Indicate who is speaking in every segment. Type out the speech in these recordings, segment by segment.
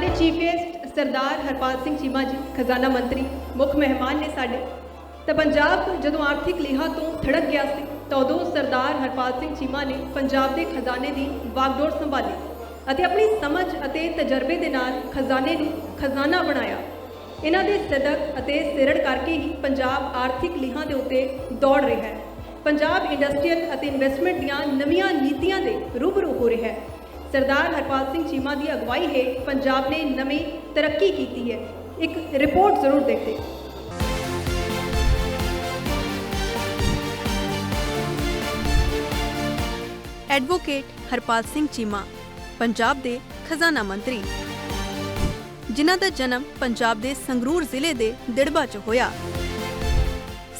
Speaker 1: ਸਾਡੇ chief guest Sardar Harpal Singh Cheema ji, ਖਜ਼ਾਨਾ ਮੰਤਰੀ, ਮੁੱਖ ਮਹਿਮਾਨ ਨੇ ਸਾਡੇ। ਤਾਂ ਪੰਜਾਬ ਜਦੋਂ ਆਰਥਿਕ ਲਿਹਾਜ਼ ਤੋਂ ਥੜਕ ਗਿਆ ਸੀ, ਤਾਂ ਉਦੋਂ ਸਰਦਾਰ ਹਰਪਾਲ ਸਿੰਘ ਚੀਮਾ ਨੇ ਪੰਜਾਬ ਦੇ ਖਜ਼ਾਨੇ ਦੀ ਵਾਗਡੋਰ ਸੰਭਾਲੀ ਅਤੇ ਆਪਣੀ ਸਮਝ ਅਤੇ ਤਜਰਬੇ ਦੇ ਨਾਲ ਖਜ਼ਾਨੇ ਨੂੰ ਖਜ਼ਾਨਾ ਬਣਾਇਆ। ਇਹਨਾਂ ਦੇ ਸਦਕ ਅਤੇ ਸਿਰੜ ਕਰਕੇ ਹੀ ਪੰਜਾਬ ਆਰਥਿਕ ਲਿਹਾਂ ਦੇ ਉੱਤੇ ਦੌੜ ਰਿਹਾ ਹੈ। ਪੰਜਾਬ ਇੰਡਸਟਰੀਅਲ ਅਤੇ ਇਨਵੈਸਟਮੈਂਟ ਦੀਆਂ ਨਵੀਆਂ ਨੀਤੀਆਂ ਦੇ ਰੂਬਰੂ ਹੋ ਰਿਹਾ ਹੈ। ਸਰਦਾਰ ਹਰਪਾਲ ਸਿੰਘ ਚੀਮਾ ਦੀ ਅਗਵਾਈ ਹੇਠ ਪੰਜਾਬ ਨੇ ਨਵੀਂ ਤਰੱਕੀ ਕੀਤੀ ਹੈ। ਇੱਕ ਰਿਪੋਰਟ ਜ਼ਰੂਰ ਦੇਖਦੇ
Speaker 2: ਐਡਵੋਕੇਟ ਹਰਪਾਲ ਸਿੰਘ ਚੀਮਾ, ਪੰਜਾਬ ਦੇ ਖਜ਼ਾਨਾ ਮੰਤਰੀ। ਜਿਨ੍ਹਾਂ ਦਾ ਜਨਮ ਪੰਜਾਬ ਦੇ ਸੰਗਰੂਰ ਜ਼ਿਲ੍ਹੇ ਦੇ ਦਿੜਬਾ 'ਚ ਹੋਇਆ।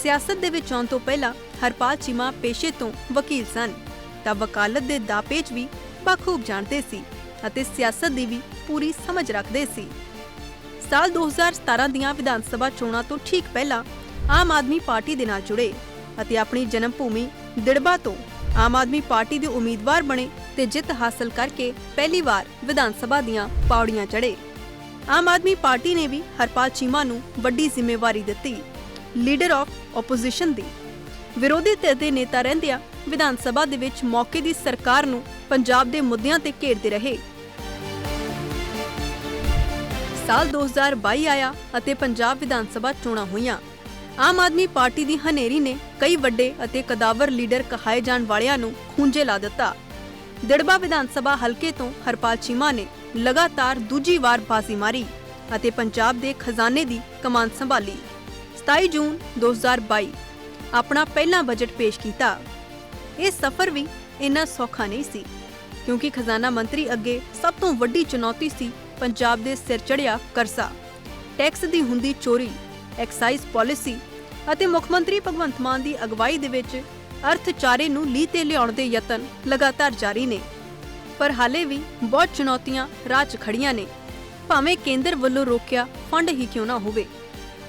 Speaker 2: ਸਿਆਸਤ ਦੇ ਵਿੱਚ ਆਉਣ ਤੋਂ ਪਹਿਲਾਂ ਹਰਪਾਲ ਚੀਮਾ ਪੇਸ਼ੇ ਤੋਂ ਵਕੀਲ ਸਨ। ਤਾਂ ਵਕਾਲਤ ਦੇ ਦਾਪੇਚ ਵੀ ਬਖੂਬ ਜਾਣਦੇ ਸੀ ਅਤੇ ਸਿਆਸਤ ਦੀ ਵੀ ਪੂਰੀ ਸਮਝ ਰੱਖਦੇ ਸੀ। ਸਾਲ 2017 ਦੀਆਂ ਵਿਧਾਨ ਸਭਾ ਚੋਣਾਂ ਤੋਂ ਠੀਕ ਪਹਿਲਾਂ ਆਮ ਆਦਮੀ ਪਾਰਟੀ ਦੇ ਨਾਲ ਜੁੜੇ ਅਤੇ ਆਪਣੀ ਜਨਮ ਭੂਮੀ ਦਿੜਬਾ ਤੋਂ ਆਮ ਆਦਮੀ ਪਾਰਟੀ ਦੇ ਉਮੀਦਵਾਰ ਬਣੇ ਤੇ ਜਿੱਤ ਹਾਸਲ ਕਰਕੇ ਪਹਿਲੀ ਵਾਰ ਵਿਧਾਨ ਸਭਾ ਦੀਆਂ ਪੌੜੀਆਂ ਚੜ੍ਹੇ। ਆਮ ਆਦਮੀ ਪਾਰਟੀ ਨੇ ਵੀ ਹਰਪਾਲ ਚੀਮਾ ਨੂੰ ਵੱਡੀ ਜ਼ਿੰਮੇਵਾਰੀ ਦਿੱਤੀ। ਲੀਡਰ ਆਫ ਆਪੋਜੀਸ਼ਨ ਦੀ। ਵਿਰੋਧੀ ਧਿਰ ਦੇ ਨੇਤਾ ਰਹਿੰਦਿਆਂ ਵਿਧਾਨ ਸਭਾ ਦੇ ਵਿੱਚ ਮੌਕੇ ਦੀ ਸਰਕਾਰ ਨੂੰ ਪੰਜਾਬ ਦੇ ਮੁੱਦਿਆਂ ਤੇ ਘੇਰਦੇ ਰਹੇ। ਸਾਲ 2022 ਆਇਆ ਅਤੇ ਪੰਜਾਬ ਵਿਧਾਨ ਸਭਾ ਚੋਣਾਂ ਹੋਈਆਂ। ਆਮ ਆਦਮੀ ਪਾਰਟੀ ਦੀ ਹਨੇਰੀ ਨੇ ਕਈ ਵੱਡੇ ਅਤੇ ਕਦਾਵਰ ਲੀਡਰ ਕਹਾਏ ਜਾਣ ਵਾਲਿਆਂ ਨੂੰ ਖੂੰਜੇ ਲਾ ਦਿੱਤਾ। ਦਿੜਬਾ ਵਿਧਾਨ ਸਭਾ ਹਲਕੇ ਤੋਂ ਹਰਪਾਲ ਚੀਮਾ ਨੇ ਲਗਾਤਾਰ ਦੂਜੀ ਵਾਰ ਬਾਜ਼ੀ ਮਾਰੀ ਅਤੇ ਪੰਜਾਬ ਦੇ ਖਜ਼ਾਨੇ ਦੀ ਕਮਾਨ ਸੰਭਾਲੀ। 27 ਜੂਨ 2022 ਆਪਣਾ ਪਹਿਲਾ ਬਜਟ ਪੇਸ਼ ਕੀਤਾ। ਇਹ ਸਫ਼ਰ ਵੀ ਇੰਨਾ ਸੌਖਾ ਨਹੀਂ ਸੀ। ਕਿਉਂਕਿ ਖਜ਼ਾਨਾ ਮੰਤਰੀ ਅੱਗੇ ਸਭ ਤੋਂ ਵੱਡੀ ਚੁਣੌਤੀ ਸੀ ਪੰਜਾਬ ਦੇ ਸਿਰ ਚੜਿਆ ਕਰਜ਼ਾ। ਟੈਕਸ ਦੀ ਹੁੰਦੀ ਚੋਰੀ, ਐਕਸਾਈਜ਼ ਪਾਲਿਸੀ ਅਤੇ ਮੁੱਖ ਮੰਤਰੀ ਭਗਵੰਤ ਮਾਨ ਦੀ ਅਗਵਾਈ ਦੇ ਵਿੱਚ ਅਰਥਚਾਰੇ ਨੂੰ ਲੀਹ ਤੇ ਲਿਆਉਣ ਦੇ ਯਤਨ ਲਗਾਤਾਰ ਜਾਰੀ ਨੇ। ਪਰ ਹਾਲੇ ਵੀ ਬਹੁਤ ਚੁਣੌਤੀਆਂ ਰਾਹ 'ਚ ਖੜੀਆਂ ਨੇ। ਭਾਵੇਂ ਕੇਂਦਰ ਵੱਲੋਂ ਰੋਕਿਆ ਫੰਡ ਹੀ ਕਿਉਂ ਨਾ ਹੋਵੇ।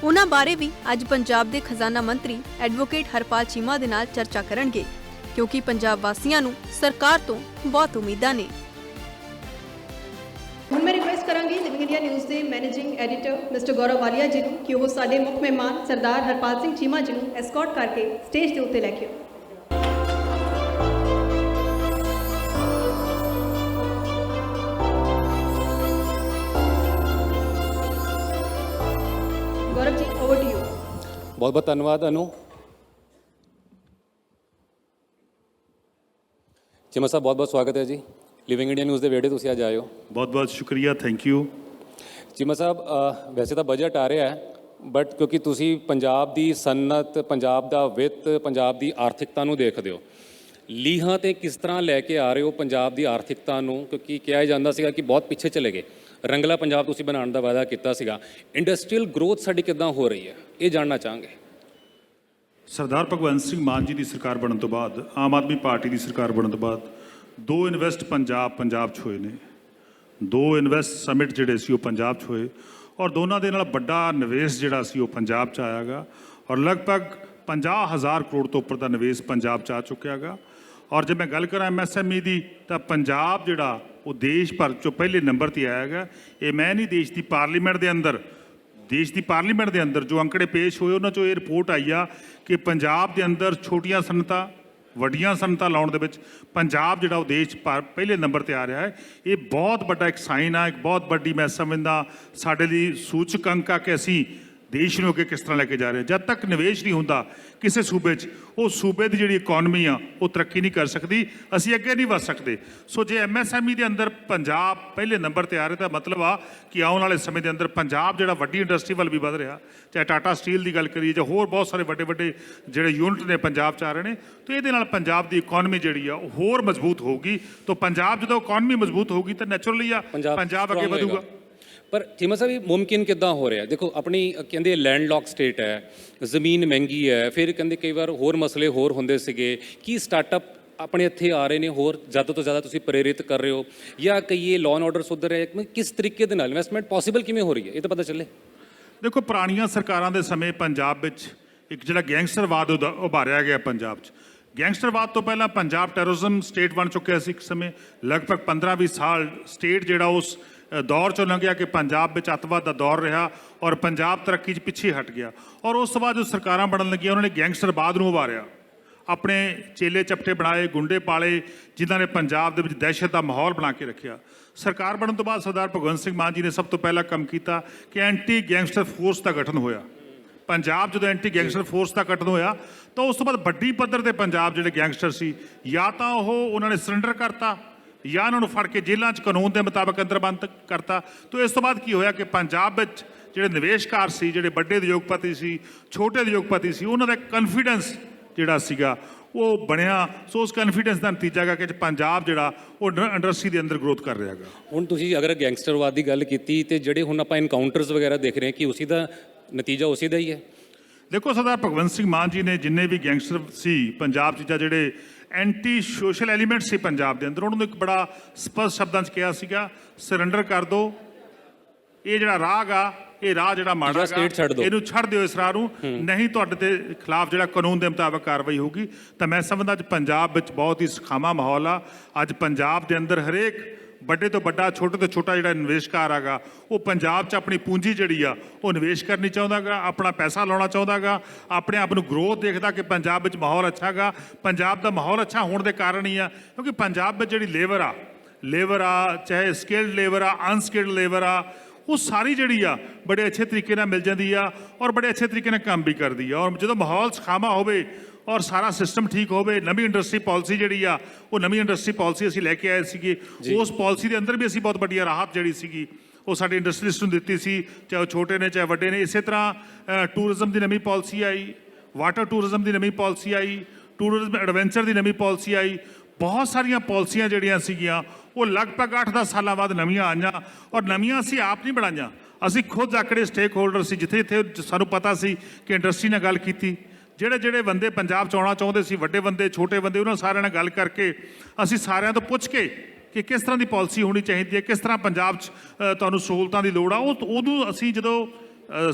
Speaker 2: ਉਹਨਾਂ ਬਾਰੇ ਵੀ ਅੱਜ ਪੰਜਾਬ ਦੇ ਖਜ਼ਾਨਾ ਮੰਤਰੀ ਐਡਵੋਕੇਟ ਹਰਪਾਲ ਚੀਮਾ ਦੇ ਨਾਲ ਚਰਚਾ ਕਰਨਗੇ। ਕਿਉਂਕਿ ਪੰਜਾਬ ਵਾਸੀਆਂ ਨੂੰ ਸਰਕਾਰ ਤੋਂ ਬਹੁਤ ਉਮੀਦਾਂ ਨੇ।
Speaker 1: ਹੁਣ ਮੈਂ ਰਿਕੁਐਸਟ ਕਰਾਂਗੀ ਲਿਵਿੰਗ ਇੰਡੀਆ ਨਿਊਜ਼ ਦੇ managing editor mister Gaurav Walia ji ਨੂੰ ਕਿ ਉਹ ਸਾਡੇ ਮੁੱਖ ਮਹਿਮਾਨ ਸਰਦਾਰ ਹਰਪਾਲ ਸਿੰਘ ਚੀਮਾ ਜੀ ਨੂੰ ਐਸਕੌਰਟ ਕਰਕੇ ਸਟੇਜ ਦੇ ਉੱਤੇ ਲੈ ਕੇ ਆਓ। Gaurav ji over to you
Speaker 3: ਬਹੁਤ ਬਹੁਤ ਧੰਨਵਾਦ ਅਨੂ ਚਿਮਾ ਸਾਹਿਬ ਬਹੁਤ ਬਹੁਤ ਸਵਾਗਤ ਹੈ ਜੀ। ਲਿਵਿੰਗ ਇੰਡੀਆ ਨਿਊਜ਼ ਦੇ ਵਿਹੜੇ ਤੁਸੀਂ ਅੱਜ ਆਏ ਹੋ।
Speaker 4: ਬਹੁਤ ਬਹੁਤ ਸ਼ੁਕਰੀਆ ਥੈਂਕ ਯੂ
Speaker 3: ਚਿਮਾ ਸਾਹਿਬ ਵੈਸੇ ਤਾਂ ਬਜਟ ਆ ਰਿਹਾ ਹੈ ਬਟ ਕਿਉਂਕਿ ਤੁਸੀਂ ਪੰਜਾਬ ਦੀ ਸਨਅਤ ਪੰਜਾਬ ਦਾ ਵਿੱਤ ਪੰਜਾਬ ਦੀ ਆਰਥਿਕਤਾ ਨੂੰ ਦੇਖਦੇ ਹੋ। ਲੀਹਾਂ ਤੇ ਕਿਸ ਤਰ੍ਹਾਂ ਲੈ ਕੇ ਆ ਰਹੇ ਹੋ ਪੰਜਾਬ ਦੀ ਆਰਥਿਕਤਾ ਨੂੰ? ਕਿਉਂਕਿ ਕਿਹਾ ਜਾਂਦਾ ਸੀਗਾ ਕਿ ਬਹੁਤ ਪਿੱਛੇ ਚਲੇ ਗਏ। ਰੰਗਲਾ ਪੰਜਾਬ ਤੁਸੀਂ ਬਣਾਉਣ ਦਾ ਵਾਅਦਾ ਕੀਤਾ ਸੀਗਾ। ਇੰਡਸਟਰੀਅਲ ਗਰੋਥ ਸਾਡੀ ਕਿੱਦਾਂ ਹੋ ਰਹੀ ਹੈ ਇਹ ਜਾਣਨਾ ਚਾਹਾਂਗੇ।
Speaker 4: ਸਰਦਾਰ ਭਗਵੰਤ ਸਿੰਘ ਮਾਨ ਜੀ ਦੀ ਸਰਕਾਰ ਬਣਨ ਤੋਂ ਬਾਅਦ, ਆਮ ਆਦਮੀ ਪਾਰਟੀ ਦੀ ਸਰਕਾਰ ਬਣਨ ਤੋਂ ਬਾਅਦ, ਦੋ ਇਨਵੈਸਟ ਪੰਜਾਬ ਪੰਜਾਬ 'ਚ ਹੋਏ ਨੇ। ਦੋ ਇਨਵੈਸਟ ਸਮਿਟ ਜਿਹੜੇ ਸੀ ਉਹ ਪੰਜਾਬ 'ਚ ਹੋਏ ਔਰ ਦੋਨਾਂ ਦੇ ਨਾਲ ਵੱਡਾ ਨਿਵੇਸ਼ ਜਿਹੜਾ ਸੀ ਉਹ ਪੰਜਾਬ 'ਚ ਆਇਆਗਾ ਔਰ ਲਗਭਗ 50000 ਕਰੋੜ ਤੋਂ ਉੱਪਰ ਦਾ ਨਿਵੇਸ਼ ਪੰਜਾਬ 'ਚ ਆ ਚੁੱਕਿਆਗਾ ਔਰ ਜੇ ਮੈਂ ਗੱਲ ਕਰਾਂ ਐਮਐਸਐਮਈ ਦੀ, ਤਾਂ ਪੰਜਾਬ ਜਿਹੜਾ ਉਹ ਦੇਸ਼ ਭਰ 'ਚੋਂ ਪਹਿਲੇ ਨੰਬਰ ਤੇ ਆਇਆਗਾ ਇਹ ਮੈਂ ਨਹੀਂ ਦੇਸ਼ ਦੀ ਪਾਰਲੀਮੈਂਟ ਦੇ ਅੰਦਰ ਦੇਸ਼ ਦੀ ਪਾਰਲੀਮੈਂਟ ਦੇ ਅੰਦਰ ਜੋ ਅੰਕੜੇ ਪੇਸ਼ ਹੋਏ, ਉਹਨਾਂ ਚੋਂ ਇਹ ਰਿਪੋਰਟ ਆਈ ਆ ਕਿ ਪੰਜਾਬ ਦੇ ਅੰਦਰ ਛੋਟੀਆਂ ਸਨਅਤਾਂ ਵੱਡੀਆਂ ਸਨਅਤਾਂ ਲਾਉਣ ਦੇ ਵਿੱਚ ਪੰਜਾਬ ਜਿਹੜਾ ਉਹ ਦੇਸ਼ ਪਹਿਲੇ ਨੰਬਰ ਤੇ ਆ ਰਿਹਾ ਹੈ। ਇਹ ਬਹੁਤ ਵੱਡਾ ਇੱਕ ਸਾਈਨ ਆ, ਇੱਕ ਬਹੁਤ ਵੱਡੀ ਮੈਂ ਸਮਝਦਾ ਸਾਡੇ ਲਈ ਸੂਚਕ ਅੰਕ ਆ ਕਿ ਅਸੀਂ ਦੇਸ਼ ਨੂੰ ਅੱਗੇ ਕਿਸ ਤਰ੍ਹਾਂ ਲੈ ਕੇ ਜਾ ਰਹੇ? ਹਾਂ। ਜਦ ਤੱਕ ਨਿਵੇਸ਼ ਨਹੀਂ ਹੁੰਦਾ ਕਿਸੇ ਸੂਬੇ 'ਚ ਉਹ ਸੂਬੇ ਦੀ ਜਿਹੜੀ ਇਕਨੋਮੀ ਆ ਉਹ ਤਰੱਕੀ ਨਹੀਂ ਕਰ ਸਕਦੀ। ਅਸੀਂ ਅੱਗੇ ਨਹੀਂ ਵਧ ਸਕਦੇ। ਸੋ ਜੇ ਐਮਐਸਐਮਈ ਦੇ ਅੰਦਰ ਪੰਜਾਬ ਪਹਿਲੇ ਨੰਬਰ ਤੇ ਆ ਰਿਹਾ ਤਾਂ ਮਤਲਬ ਆ ਕਿ ਆਉਣ ਵਾਲੇ ਸਮੇਂ ਦੇ ਅੰਦਰ ਪੰਜਾਬ ਜਿਹੜਾ ਵੱਡੀ ਇੰਡਸਟਰੀ ਵੱਲ ਵੀ ਵਧ ਰਿਹਾ। ਚਾਹੇ ਟਾਟਾ ਸਟੀਲ ਦੀ ਗੱਲ ਕਰੀਏ ਜਾਂ ਹੋਰ ਬਹੁਤ ਸਾਰੇ ਵੱਡੇ ਵੱਡੇ ਜਿਹੜੇ ਯੂਨਿਟ ਨੇ ਪੰਜਾਬ 'ਚ ਆ ਰਹੇ ਨੇ ਤਾਂ ਇਹਦੇ ਨਾਲ ਪੰਜਾਬ ਦੀ ਇਕਨੋਮੀ ਜਿਹੜੀ ਆ ਉਹ ਹੋਰ ਮਜ਼ਬੂਤ ਹੋਊਗੀ। ਤਾਂ ਪੰਜਾਬ ਜਦੋਂ ਇਕਨੋਮੀ ਮਜ਼ਬੂਤ ਹੋਊਗੀ ਤਾਂ ਨੈਚੁਰਲੀ ਆ ਪੰਜਾਬ ਅੱਗੇ ਵਧੂਗਾ।
Speaker 3: ਪਰ ਚੀਮਾ ਸਾਹਿਬ ਇਹ ਮੁਮਕਿਨ ਕਿੱਦਾਂ ਹੋ ਰਿਹਾ? ਦੇਖੋ ਆਪਣੀ ਅ, ਕਹਿੰਦੇ ਲੈਂਡਲੌਕ ਸਟੇਟ ਹੈ ਜ਼ਮੀਨ ਮਹਿੰਗੀ ਹੈ ਫਿਰ ਕਹਿੰਦੇ ਕਈ ਵਾਰ ਹੋਰ ਮਸਲੇ ਹੋਰ ਹੁੰਦੇ ਸੀਗੇ। ਕੀ ਸਟਾਰਟਅਪ ਆਪਣੇ ਇੱਥੇ ਆ ਰਹੇ ਨੇ? ਹੋਰ ਜ਼ਿਆਦਾ ਤੋਂ ਜ਼ਿਆਦਾ ਤੁਸੀਂ ਪ੍ਰੇਰਿਤ ਕਰ ਰਹੇ ਹੋ? ਜਾਂ ਕਈ ਇਹ ਲਾਅ ਐਂਡ ਆਰਡਰ ਸੁਧਰ ਹੈ ਕਿਸ ਤਰੀਕੇ ਦੇ ਨਾਲ ਇਨਵੈਸਟਮੈਂਟ ਪੋਸੀਬਲ ਕਿਵੇਂ ਹੋ ਰਹੀ ਹੈ? ਇਹ ਤਾਂ ਪਤਾ ਚੱਲੇ।
Speaker 4: ਦੇਖੋ ਪੁਰਾਣੀਆਂ ਸਰਕਾਰਾਂ ਦੇ ਸਮੇਂ ਪੰਜਾਬ ਵਿੱਚ ਇੱਕ ਜਿਹੜਾ ਗੈਂਗਸਟਰਵਾਦ ਉਦਾ- ਉਭਾਰਿਆ ਗਿਆ ਪੰਜਾਬ 'ਚ। ਗੈਂਗਸਟਰਵਾਦ ਤੋਂ ਪਹਿਲਾਂ ਪੰਜਾਬ ਟੈਰਰਿਜ਼ਮ ਸਟੇਟ ਬਣ ਚੁੱਕਿਆ ਸੀ ਇੱਕ ਸਮੇਂ। ਲਗਭਗ 15-20 ਸਾਲ ਸਟੇਟ ਜਿਹੜਾ ਉਸ ਦੌਰ ਚੋਂ ਲੰਘਿਆ ਕਿ ਪੰਜਾਬ ਵਿੱਚ ਅੱਤਵਾਦ ਦਾ ਦੌਰ ਰਿਹਾ ਔਰ ਪੰਜਾਬ ਤਰੱਕੀ 'ਚ ਪਿੱਛੇ ਹਟ ਗਿਆ। ਔਰ ਉਸ ਤੋਂ ਬਾਅਦ ਜੋ ਸਰਕਾਰਾਂ ਬਣਨ ਲੱਗੀਆਂ, ਉਹਨਾਂ ਨੇ ਗੈਂਗਸਟਰਵਾਦ ਨੂੰ ਉਭਾਰਿਆ। ਆਪਣੇ ਚੇਲੇ ਚਪਟੇ ਬਣਾਏ, ਗੁੰਡੇ ਪਾਲੇ, ਜਿਨ੍ਹਾਂ ਨੇ ਪੰਜਾਬ ਦੇ ਵਿੱਚ ਦਹਿਸ਼ਤ ਦਾ ਮਾਹੌਲ ਬਣਾ ਕੇ ਰੱਖਿਆ। ਸਰਕਾਰ ਬਣਨ ਤੋਂ ਬਾਅਦ ਸਰਦਾਰ ਭਗਵੰਤ ਸਿੰਘ ਮਾਨ ਜੀ ਨੇ ਸਭ ਤੋਂ ਪਹਿਲਾ ਕੰਮ ਕੀਤਾ ਕਿ ਐਂਟੀ ਗੈਂਗਸਟਰ ਫੋਰਸ ਦਾ ਗਠਨ ਹੋਇਆ। ਪੰਜਾਬ ਜਦੋਂ ਐਂਟੀ ਗੈਂਗਸਟਰ ਫੋਰਸ ਦਾ ਗਠਨ ਹੋਇਆ, ਤਾਂ ਉਸ ਤੋਂ ਬਾਅਦ ਵੱਡੀ ਪੱਧਰ ਤੇ ਪੰਜਾਬ ਜਿਹੜੇ ਗੈਂਗਸਟਰ ਸੀ, ਜਾਂ ਤਾਂ ਉਹ ਉਹਨਾਂ ਨੇ ਸਰੈਂਡਰ ਕਰਤਾ ਜਾਂ ਉਹਨਾਂ ਨੂੰ ਫੜ ਕੇ ਜੇਲ੍ਹਾਂ 'ਚ ਕਾਨੂੰਨ ਦੇ ਮੁਤਾਬਕ ਅੰਦਰਬੰਦ ਕਰਤਾ। ਤੋਂ ਇਸ ਤੋਂ ਬਾਅਦ ਕੀ ਹੋਇਆ ਕਿ ਪੰਜਾਬ ਵਿੱਚ ਜਿਹੜੇ ਨਿਵੇਸ਼ਕਾਰ ਸੀ ਜਿਹੜੇ ਵੱਡੇ ਉਦਯੋਗਪਤੀ ਸੀ ਛੋਟੇ ਉਦਯੋਗਪਤੀ ਸੀ ਉਹਨਾਂ ਦਾ ਕਨਫੀਡੈਂਸ ਜਿਹੜਾ ਸੀਗਾ ਉਹ ਬਣਿਆ। ਸੋ ਉਸ ਕਨਫੀਡੈਂਸ ਦਾ ਨਤੀਜਾ ਹੈਗਾ ਕਿ ਪੰਜਾਬ ਜਿਹੜਾ ਉਹ ਇੰਡਸਟਰੀ ਦੇ ਅੰਦਰ ਗਰੋਥ ਕਰ ਰਿਹਾ ਹੈਗਾ।
Speaker 3: ਹੁਣ ਤੁਸੀਂ ਅਗਰ ਗੈਂਗਸਟਰਵਾਦ ਦੀ ਗੱਲ ਕੀਤੀ ਤੇ ਜਿਹੜੇ ਹੁਣ ਆਪਾਂ ਇਨਕਾਊਂਟਰਸ ਵਗੈਰਾ ਦੇਖ ਰਹੇ ਹਾਂ ਕਿ ਉਸੇ ਦਾ ਨਤੀਜਾ ਉਸੇ ਦਾ ਹੀ ਹੈ?
Speaker 4: ਦੇਖੋ ਸਰਦਾਰ ਭਗਵੰਤ ਸਿੰਘ ਮਾਨ ਜੀ ਨੇ ਜਿੰਨੇ ਵੀ ਗੈਂਗਸਟਰ ਸੀ ਪੰਜਾਬ 'ਚ ਜਿਹੜੇ ਐਂਟੀ ਸੋਸ਼ਲ ਐਲੀਮੈਂਟ ਸੀ ਪੰਜਾਬ ਦੇ ਅੰਦਰ। ਉਹਨਾਂ ਨੂੰ ਇੱਕ ਬੜਾ ਸਪਸ਼ਟ ਸ਼ਬਦਾਂ 'ਚ ਕਿਹਾ ਸੀਗਾ ਸਰੈਂਡਰ ਕਰ ਦਿਓ ਇਹ ਜਿਹੜਾ ਰਾਗ ਆ ਇਹ ਰਾਹ ਜਿਹੜਾ ਮਾੜਾ
Speaker 3: ਦਿਓ।
Speaker 4: ਇਹਨੂੰ ਛੱਡ ਦਿਓ ਇਸ ਰਾਹ ਨੂੰ। ਨਹੀਂ ਤੁਹਾਡੇ ਤੇ ਖਿਲਾਫ ਜਿਹੜਾ ਕਾਨੂੰਨ ਦੇ ਮੁਤਾਬਕ ਕਾਰਵਾਈ ਹੋਊਗੀ ਤਾਂ ਮੈਂ ਸਮਝਦਾ ਅੱਜ ਪੰਜਾਬ ਵਿੱਚ ਬਹੁਤ ਹੀ ਸੁਖਾਵਾਂ ਮਾਹੌਲ ਆ। ਅੱਜ ਪੰਜਾਬ ਦੇ ਅੰਦਰ ਹਰੇਕ ਵੱਡੇ ਤੋਂ ਵੱਡਾ, ਛੋਟੇ ਤੋਂ ਛੋਟਾ ਜਿਹੜਾ ਨਿਵੇਸ਼ਕਾਰ ਆਗਾ ਉਹ ਪੰਜਾਬ 'ਚ ਆਪਣੀ ਪੂੰਜੀ ਜਿਹੜੀ ਆ, ਉਹ ਨਿਵੇਸ਼ ਕਰਨੀ ਚਾਹੁੰਦਾਗਾ, ਆਪਣਾ ਪੈਸਾ ਲਾਉਣਾ ਚਾਹੁੰਦਾਗਾ, ਆਪਣੇ ਆਪ ਨੂੰ ਗਰੋਥ ਦੇਖਦਾ ਕਿ ਪੰਜਾਬ ਵਿੱਚ ਮਾਹੌਲ ਅੱਛਾਗਾ ਪੰਜਾਬ ਦਾ ਮਾਹੌਲ ਅੱਛਾ ਹੋਣ ਦੇ ਕਾਰਨ ਹੀ ਆ, ਕਿਉਂਕਿ ਪੰਜਾਬ ਵਿੱਚ ਜਿਹੜੀ ਲੇਬਰ ਆ ਲੇਬਰ ਆ, ਚਾਹੇ ਸਕਿਲਡ ਲੇਬਰ ਆ ਅਨਸਕਿਲਡ ਲੇਬਰ ਆ, ਉਹ ਸਾਰੀ ਜਿਹੜੀ ਆ, ਬੜੇ ਅੱਛੇ ਤਰੀਕੇ ਨਾਲ ਮਿਲ ਜਾਂਦੀ ਆ ਔਰ ਬੜੇ ਅੱਛੇ ਤਰੀਕੇ ਨਾਲ ਕੰਮ ਵੀ ਕਰਦੀ ਆ। ਔਰ ਜਦੋਂ ਮਾਹੌਲ ਸਖਾਵਾ ਹੋਵੇ ਔਰ ਸਾਰਾ ਸਿਸਟਮ ਠੀਕ ਹੋਵੇ ਨਵੀਂ ਇੰਡਸਟਰੀ ਪਾਲਿਸੀ ਜਿਹੜੀ ਆ ਉਹ ਨਵੀਂ ਇੰਡਸਟਰੀ ਪਾਲਿਸੀ ਅਸੀਂ ਲੈ ਕੇ ਆਏ ਸੀਗੇ। ਉਸ ਪਾਲਿਸੀ ਦੇ ਅੰਦਰ ਵੀ ਅਸੀਂ ਬਹੁਤ ਵੱਡੀ ਰਾਹਤ ਜਿਹੜੀ ਸੀਗੀ ਉਹ ਸਾਡੇ ਇੰਡਸਟਰੀਲਿਸਟ ਨੂੰ ਦਿੱਤੀ ਸੀ ਚਾਹੇ ਉਹ ਛੋਟੇ ਨੇ ਚਾਹੇ ਵੱਡੇ ਨੇ। ਇਸੇ ਤਰ੍ਹਾਂ ਟੂਰਿਜ਼ਮ ਦੀ ਨਵੀਂ ਪਾਲਿਸੀ ਆਈ ਵਾਟਰ ਟੂਰਿਜ਼ਮ ਦੀ ਨਵੀਂ ਪਾਲਿਸੀ ਆਈ ਟੂਰਿਜ਼ਮ ਐਡਵੈਂਚਰ ਦੀ ਨਵੀਂ ਪਾਲਿਸੀ ਆਈ। ਬਹੁਤ ਸਾਰੀਆਂ ਪਾਲਿਸੀਆਂ ਜਿਹੜੀਆਂ ਸੀਗੀਆਂ ਉਹ ਲਗਭਗ 8-10 ਸਾਲਾਂ ਬਾਅਦ ਨਵੀਆਂ ਆਈਆਂ ਔਰ ਨਵੀਆਂ ਅਸੀਂ ਆਪ ਨਹੀਂ ਬਣਾਈਆਂ। ਅਸੀਂ ਖੁਦ ਆਕੜੇ ਸਟੇਕ ਹੋਲਡਰ ਸੀ ਜਿੱਥੇ ਜਿੱਥੇ ਸਾਨੂੰ ਪਤਾ ਸੀ ਕਿ ਇੰਡਸਟਰੀ ਨਾਲ ਗੱਲ ਕੀਤੀ। ਜਿਹੜੇ ਜਿਹੜੇ ਬੰਦੇ ਪੰਜਾਬ ਚ ਆਉਣਾ ਚਾਹੁੰਦੇ ਸੀ, ਵੱਡੇ ਬੰਦੇ, ਛੋਟੇ ਬੰਦੇ, ਉਹਨਾਂ ਸਾਰਿਆਂ ਨਾਲ ਗੱਲ ਕਰਕੇ ਅਸੀਂ ਸਾਰਿਆਂ ਤੋਂ ਪੁੱਛ ਕੇ ਕਿ ਕਿਸ ਤਰ੍ਹਾਂ ਦੀ ਪਾਲਿਸੀ ਹੋਣੀ ਚਾਹੀਦੀ ਹੈ, ਕਿਸ ਤਰ੍ਹਾਂ ਪੰਜਾਬ 'ਚ ਤੁਹਾਨੂੰ ਸਹੂਲਤਾਂ ਦੀ ਲੋੜ ਆ। ਉਹ ਉਦੋਂ ਅਸੀਂ ਜਦੋਂ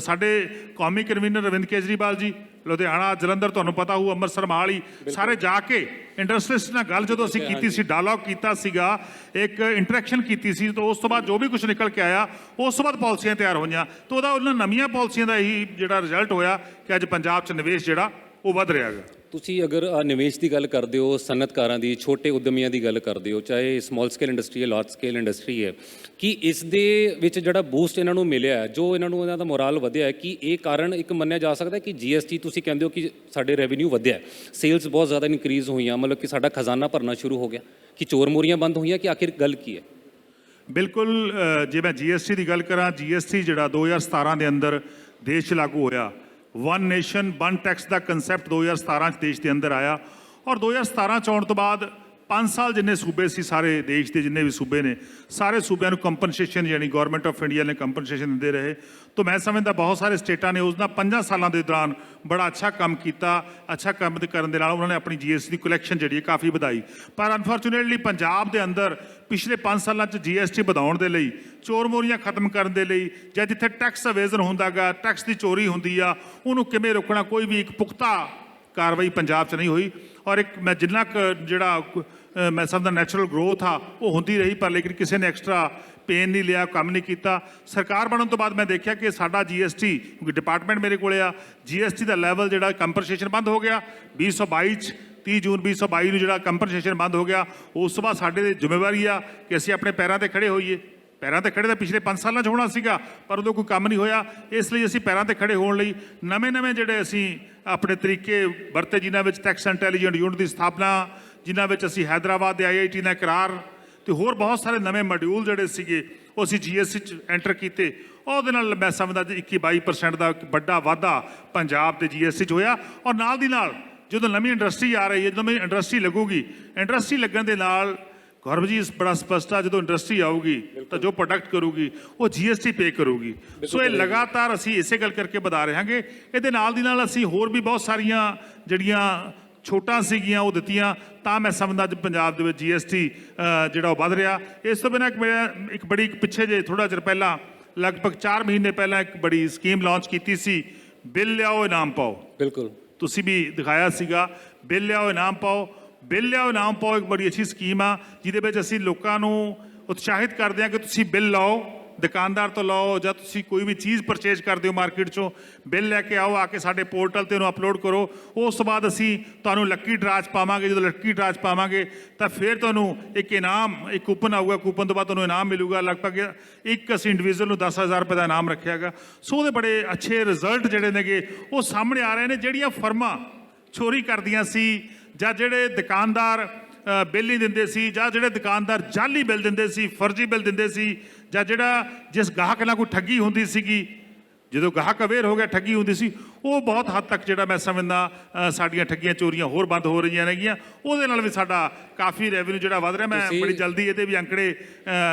Speaker 4: ਸਾਡੇ ਕੌਮੀ ਕਨਵੀਨਰ ਰਵਿੰਦ ਕੇਜਰੀਵਾਲ ਜੀ ਲੁਧਿਆਣਾ ਜਲੰਧਰ ਤੁਹਾਨੂੰ ਪਤਾ ਹੋਊ ਅੰਮ੍ਰਿਤਸਰ ਮਹਾਲੀ ਸਾਰੇ ਜਾ ਕੇ ਇੰਡਸਟਰੀਸਟ ਨਾਲ ਗੱਲ ਜਦੋਂ ਅਸੀਂ ਕੀਤੀ ਸੀ ਡਾਇਲੌਗ ਕੀਤਾ ਸੀਗਾ ਇੱਕ ਇੰਟਰੈਕਸ਼ਨ ਕੀਤੀ ਸੀ ਤਾਂ ਉਸ ਤੋਂ ਬਾਅਦ ਜੋ ਵੀ ਕੁਝ ਨਿਕਲ ਕੇ ਆਇਆ ਉਸ ਤੋਂ ਬਾਅਦ ਪਾਲਿਸੀਆਂ ਤਿਆਰ ਹੋਈਆਂ। ਤਾਂ ਉਹਦਾ ਉਹਨਾਂ ਨਵੀਆਂ ਪਾਲਿਸੀਆਂ ਦਾ ਇਹੀ ਜਿਹੜਾ ਰਿਜ਼ਲਟ ਹੋਇਆ ਕਿ ਅੱਜ ਪੰਜਾਬ 'ਚ ਨਿਵੇਸ਼ ਜਿਹੜਾ ਉਹ ਵੱਧ ਰਿਹਾ ਹੈਗਾ।
Speaker 3: ਤੁਸੀਂ ਅਗਰ ਨਿਵੇਸ਼ ਦੀ ਗੱਲ ਕਰਦੇ ਹੋ ਸਨਅਤਕਾਰਾਂ ਦੀ, ਛੋਟੇ ਉਦਮੀਆਂ ਦੀ ਗੱਲ ਕਰਦੇ ਹੋ, ਚਾਹੇ ਸਮਾਲ ਸਕੇਲ ਇੰਡਸਟਰੀ ਹੈ ਲਾਰਜ ਸਕੇਲ ਇੰਡਸਟਰੀ ਹੈ, ਕਿ ਇਸ ਦੇ ਵਿੱਚ ਜਿਹੜਾ ਬੂਸਟ ਇਹਨਾਂ ਨੂੰ ਮਿਲਿਆ ਜੋ ਇਹਨਾਂ ਨੂੰ ਇਹਨਾਂ ਦਾ ਮੋਰਲ ਵਧਿਆ ਹੈ, ਕਿ ਇਹ ਕਾਰਨ ਇੱਕ ਮੰਨਿਆ ਜਾ ਸਕਦਾ ਹੈ ਕਿ ਜੀਐਸਟੀ ਤੁਸੀਂ ਕਹਿੰਦੇ ਹੋ ਕਿ ਸਾਡੇ ਰੈਵਨਿਊ ਵਧਿਆ ਸੇਲਸ ਬਹੁਤ ਜ਼ਿਆਦਾ ਇਨਕਰੀਜ਼ ਹੋਈਆਂ, ਮਤਲਬ ਕਿ ਸਾਡਾ ਖਜ਼ਾਨਾ ਭਰਨਾ ਸ਼ੁਰੂ ਹੋ ਗਿਆ, ਕਿ ਚੋਰ ਮੋਰੀਆਂ ਬੰਦ ਹੋਈਆਂ ਕਿ ਆਖਿਰ ਗੱਲ ਕੀ ਹੈ?
Speaker 4: ਬਿਲਕੁਲ ਜੇ ਮੈਂ ਜੀਐਸਟੀ ਦੀ ਗੱਲ ਕਰਾਂ ਜੀਐਸਟੀ ਜਿਹੜਾ 2017 ਦੇ ਅੰਦਰ ਦੇਸ਼ ਲਾਗੂ ਹੋਇਆ ਵਨ ਨੇਸ਼ਨ ਵਨ ਟੈਕਸ ਦਾ ਕਨਸੈਪਟ 2017 'ਚ ਦੇਸ਼ ਦੇ ਅੰਦਰ ਆਇਆ ਔਰ 2017 ਚ ਆਉਣ ਤੋਂ ਬਾਅਦ 5 ਸਾਲ ਜਿੰਨੇ ਸੂਬੇ ਸੀ, ਸਾਰੇ ਦੇਸ਼ ਦੇ ਜਿੰਨੇ ਵੀ ਸੂਬੇ ਨੇ, ਸਾਰੇ ਸੂਬਿਆਂ ਨੂੰ ਕੰਪਨਸੇਸ਼ਨ ਯਾਨੀ ਗਵਰਨਮੈਂਟ ਆਫ ਇੰਡੀਆ ਨੇ ਕੰਪਨਸੇਸ਼ਨ ਦਿੰਦੇ ਰਹੇ। ਤੋਂ ਮੈਂ ਸਮਝਦਾ ਬਹੁਤ ਸਾਰੇ ਸਟੇਟਾਂ ਨੇ ਉਸ ਨਾਲ 5 ਸਾਲਾਂ ਦੇ ਦੌਰਾਨ ਬੜਾ ਅੱਛਾ ਕੰਮ ਕੀਤਾ, ਅੱਛਾ ਕੰਮ ਕਰਨ ਦੇ ਨਾਲ ਉਹਨਾਂ ਨੇ ਆਪਣੀ ਜੀਐਸਟੀ ਦੀ ਕਲੈਕਸ਼ਨ ਜਿਹੜੀ ਹੈ ਕਾਫੀ ਵਧਾਈ। ਪਰ ਅਨਫੋਰਚੂਨੇਟਲੀ ਪੰਜਾਬ ਦੇ ਅੰਦਰ ਪਿਛਲੇ 5 ਸਾਲਾਂ 'ਚ ਜੀਐਸਟੀ ਵਧਾਉਣ ਦੇ ਲਈ, ਚੋਰ ਮੋਰੀਆਂ ਖਤਮ ਕਰਨ ਦੇ ਲਈ ਜਾਂ ਜਿੱਥੇ ਟੈਕਸ ਅਵੇਜ਼ਨ ਹੁੰਦਾਗਾ ਟੈਕਸ ਦੀ ਚੋਰੀ ਹੁੰਦੀ ਆ, ਉਹਨੂੰ ਕਿਵੇਂ ਰੋਕਣਾ, ਕੋਈ ਵੀ ਇੱਕ ਪੁਖਤਾ ਕਾਰਵਾਈ ਪੰਜਾਬ 'ਚ ਨਹੀਂ ਹੋਈ। ਔਰ ਇੱਕ ਮੈਂ ਜਿੰਨਾ ਕੁ ਜਿਹੜਾ ਮੈਂ ਸਮਝਦਾ ਨੈਚੁਰਲ ਗਰੋਥ ਆ, ਉਹ ਹੁੰਦੀ ਰਹੀ, ਪਰ ਲੇਕਿਨ ਕਿਸੇ ਨੇ ਐਕਸਟਰਾ ਪੇਨ ਨਹੀਂ ਲਿਆ, ਕੰਮ ਨਹੀਂ ਕੀਤਾ। ਸਰਕਾਰ ਬਣਨ ਤੋਂ ਬਾਅਦ ਮੈਂ ਦੇਖਿਆ ਕਿ ਸਾਡਾ ਜੀਐਸਟੀ ਕਿਉਂਕਿ ਡਿਪਾਰਟਮੈਂਟ ਮੇਰੇ ਕੋਲੇ ਆ ਜੀਐਸਟੀ ਦਾ ਲੈਵਲ ਜਿਹੜਾ ਕੰਪਨਸੇਸ਼ਨ ਬੰਦ ਹੋ ਗਿਆ। 2022 ਚ 30 ਜੂਨ 2022 ਨੂੰ ਜਿਹੜਾ ਕੰਪਨਸੇਸ਼ਨ ਬੰਦ ਹੋ ਗਿਆ, ਉਸ ਤੋਂ ਬਾਅਦ ਸਾਡੇ ਦੀ ਜ਼ਿੰਮੇਵਾਰੀ ਆ ਕਿ ਅਸੀਂ ਆਪਣੇ ਪੈਰਾਂ ਤੇ ਖੜੇ ਹੋਈਏ। ਪੈਰਾਂ ਤੇ ਖੜੇ ਤਾਂ ਪਿਛਲੇ 5 ਸਾਲਾਂ 'ਚ ਹੋਣਾ ਸੀਗਾ, ਪਰ ਉਦੋਂ ਕੋਈ ਕੰਮ ਨਹੀਂ ਹੋਇਆ। ਇਸ ਲਈ ਅਸੀਂ ਪੈਰਾਂ ਤੇ ਖੜੇ ਹੋਣ ਲਈ ਨਵੇਂ-ਨਵੇਂ ਜਿਹੜੇ ਅਸੀਂ ਆਪਣੇ ਤਰੀਕੇ ਵਰਤੇ, ਜਿਨ੍ਹਾਂ ਵਿੱਚ ਟੈਕਸ ਇੰਟੈਲੀਜੈਂਟ ਯੂਨਿਟ ਦੀ ਸਥਾਪਨਾ ਜਿਨ੍ਹਾਂ ਵਿੱਚ ਅਸੀਂ ਹੈਦਰਾਬਾਦ ਦੇ ਆਈਆਈਟੀ ਨਾਲ ਇਕਰਾਰ ਤੇ ਹੋਰ ਬਹੁਤ ਸਾਰੇ ਨਵੇਂ ਮੋਡਿਊਲ ਜਿਹੜੇ ਸੀਗੇ ਉਹ ਅਸੀਂ ਜੀਐਸਟੀ 'ਚ ਐਂਟਰ ਕੀਤੇ। ਉਹਦੇ ਨਾਲ ਮੈਂ ਸਮਝਦਾ ਜੀ 21-22% ਦਾ ਇੱਕ ਵੱਡਾ ਵਾਧਾ ਪੰਜਾਬ ਦੇ ਜੀਐਸਟੀ 'ਚ ਹੋਇਆ। ਔਰ ਨਾਲ ਦੀ ਨਾਲ ਜਦੋਂ ਨਵੀਂ ਇੰਡਸਟਰੀ ਆ ਰਹੀ ਹੈ ਜਦੋਂ ਨਵੀਂ ਇੰਡਸਟਰੀ ਲੱਗੂਗੀ ਇੰਡਸਟਰੀ ਲੱਗਣ ਦੇ ਨਾਲ ਗੌਰਵ ਜੀ ਇਸ ਬੜਾ ਸਪਸ਼ਟ ਆ ਜਦੋਂ ਇੰਡਸਟਰੀ ਆਊਗੀ ਤਾਂ ਜੋ ਪ੍ਰੋਡਕਟ ਕਰੂਗੀ ਉਹ ਜੀਐਸਟੀ ਪੇ ਕਰੂਗੀ। ਸੋ ਇਹ ਲਗਾਤਾਰ ਅਸੀਂ ਇਸੇ ਗੱਲ ਕਰਕੇ ਵਧਾ ਰਹੇ ਹਾਂਗੇ। ਇਹਦੇ ਨਾਲ ਦੀ ਨਾਲ ਅਸੀਂ ਹੋਰ ਵੀ ਬਹੁਤ ਸਾਰੀਆਂ ਜਿਹੜੀਆਂ ਛੋਟਾਂ ਸੀਗੀਆਂ ਉਹ ਦਿੱਤੀਆਂ ਤਾਂ ਮੈਂ ਸਮਝਦਾ ਅੱਜ ਪੰਜਾਬ ਦੇ ਵਿੱਚ ਜੀਐਸਟੀ ਜਿਹੜਾ ਉਹ ਵੱਧ ਰਿਹਾ। ਇਸ ਤੋਂ ਬਿਨਾਂ ਇੱਕ ਮੇਰਾ ਇੱਕ ਬੜੀ ਇੱਕ ਪਿੱਛੇ ਜੇ ਥੋੜਾ ਚਿਰ ਪਹਿਲਾਂ ਲਗਭਗ 4 ਮਹੀਨੇ ਪਹਿਲਾਂ ਇੱਕ ਬੜੀ ਸਕੀਮ ਲਾਂਚ ਕੀਤੀ ਸੀ ਬਿੱਲ ਲਿਆਓ ਇਨਾਮ ਪਾਓ।
Speaker 3: ਬਿਲਕੁਲ।
Speaker 4: ਤੁਸੀਂ ਵੀ ਦਿਖਾਇਆ ਸੀਗਾ ਬਿੱਲ ਲਿਆਓ ਇਨਾਮ ਪਾਓ। ਬਿੱਲ ਲਿਆਓ ਇਨਾਮ ਪਾਓ ਇੱਕ ਬੜੀ ਅੱਛੀ ਸਕੀਮ ਆ ਜਿਹਦੇ ਵਿੱਚ ਅਸੀਂ ਲੋਕਾਂ ਨੂੰ ਉਤਸ਼ਾਹਿਤ ਕਰਦੇ ਹਾਂ ਕਿ ਤੁਸੀਂ ਬਿੱਲ ਲਾਓ। ਦੁਕਾਨਦਾਰ ਤੋਂ ਲਾਓ ਜਾਂ ਤੁਸੀਂ ਕੋਈ ਵੀ ਚੀਜ਼ ਪਰਚੇਜ ਕਰਦੇ ਹੋ ਮਾਰਕੀਟ ਚੋਂ ਬਿੱਲ ਲੈ ਕੇ ਆਓ, ਆ ਕੇ ਸਾਡੇ ਪੋਰਟਲ ਤੇ ਉਹਨੂੰ ਅਪਲੋਡ ਕਰੋ। ਉਸ ਤੋਂ ਬਾਅਦ ਅਸੀਂ ਤੁਹਾਨੂੰ ਲੱਕੀ ਡਰਾ ਪਾਵਾਂਗੇ, ਜਦੋਂ ਲੱਕੀ ਡਰਾ ਪਾਵਾਂਗੇ, ਤਾਂ ਫਿਰ ਤੁਹਾਨੂੰ ਇੱਕ ਇਨਾਮ, ਇੱਕ ਕੂਪਨ ਆਊਗਾ। ਕੂਪਨ ਤੋਂ ਬਾਅਦ ਤੁਹਾਨੂੰ ਇਨਾਮ ਮਿਲੂਗਾ। ਲਗਭਗ ਇੱਕ ਅਸੀਂ ਇੰਡੀਵਿਜੂਅਲ ਨੂੰ 10000 ਰੁਪਏ ਦਾ ਇਨਾਮ ਰੱਖਿਆਗਾ ਸੋ ਉਹਦੇ ਬੜੇ ਅੱਛੇ ਰਿਜ਼ਲਟ ਜਿਹੜੇ ਨੇਗੇ, ਉਹ ਸਾਹਮਣੇ ਆ ਰਹੇ ਨੇ, ਜਿਹੜੀਆਂ ਫਰਮਾਂ ਚੋਰੀ ਕਰਦੀਆਂ ਸੀ, ਜਾਂ ਜਿਹੜੇ ਦੁਕਾਨਦਾਰ ਬਿੱਲ ਨਹੀਂ ਦਿੰਦੇ ਸੀ, ਜਾਂ ਜਿਹੜੇ ਦੁਕਾਨਦਾਰ ਜਾਲੀ ਬਿੱਲ ਦਿੰਦੇ ਸੀ, ਫਰਜ਼ੀ ਬਿੱਲ ਦਿੰਦੇ ਸੀ ਜਾਂ ਜਿਹੜਾ ਜਿਸ ਗਾਹਕ ਨਾਲ ਕੋਈ ਠੱਗੀ ਹੁੰਦੀ ਸੀਗੀ ਜਦੋਂ ਗਾਹਕ ਅਵੇਅਰ ਹੋ ਗਿਆ ਠੱਗੀ ਹੁੰਦੀ ਸੀ ਉਹ ਬਹੁਤ ਹੱਦ ਤੱਕ ਜਿਹੜਾ ਮੈਂ ਸਮਝਦਾ ਸਾਡੀਆਂ ਠੱਗੀਆਂ ਚੋਰੀਆਂ ਹੋਰ ਬੰਦ ਹੋ ਰਹੀਆਂ ਨੇਗੀਆਂ ਉਹਦੇ ਨਾਲ ਵੀ ਸਾਡਾ ਕਾਫੀ ਰੈਵਨਿਊ ਜਿਹੜਾ ਵਧ ਰਿਹਾ। ਮੈਂ ਬੜੀ ਜਲਦੀ ਇਹਦੇ ਵੀ ਅੰਕੜੇ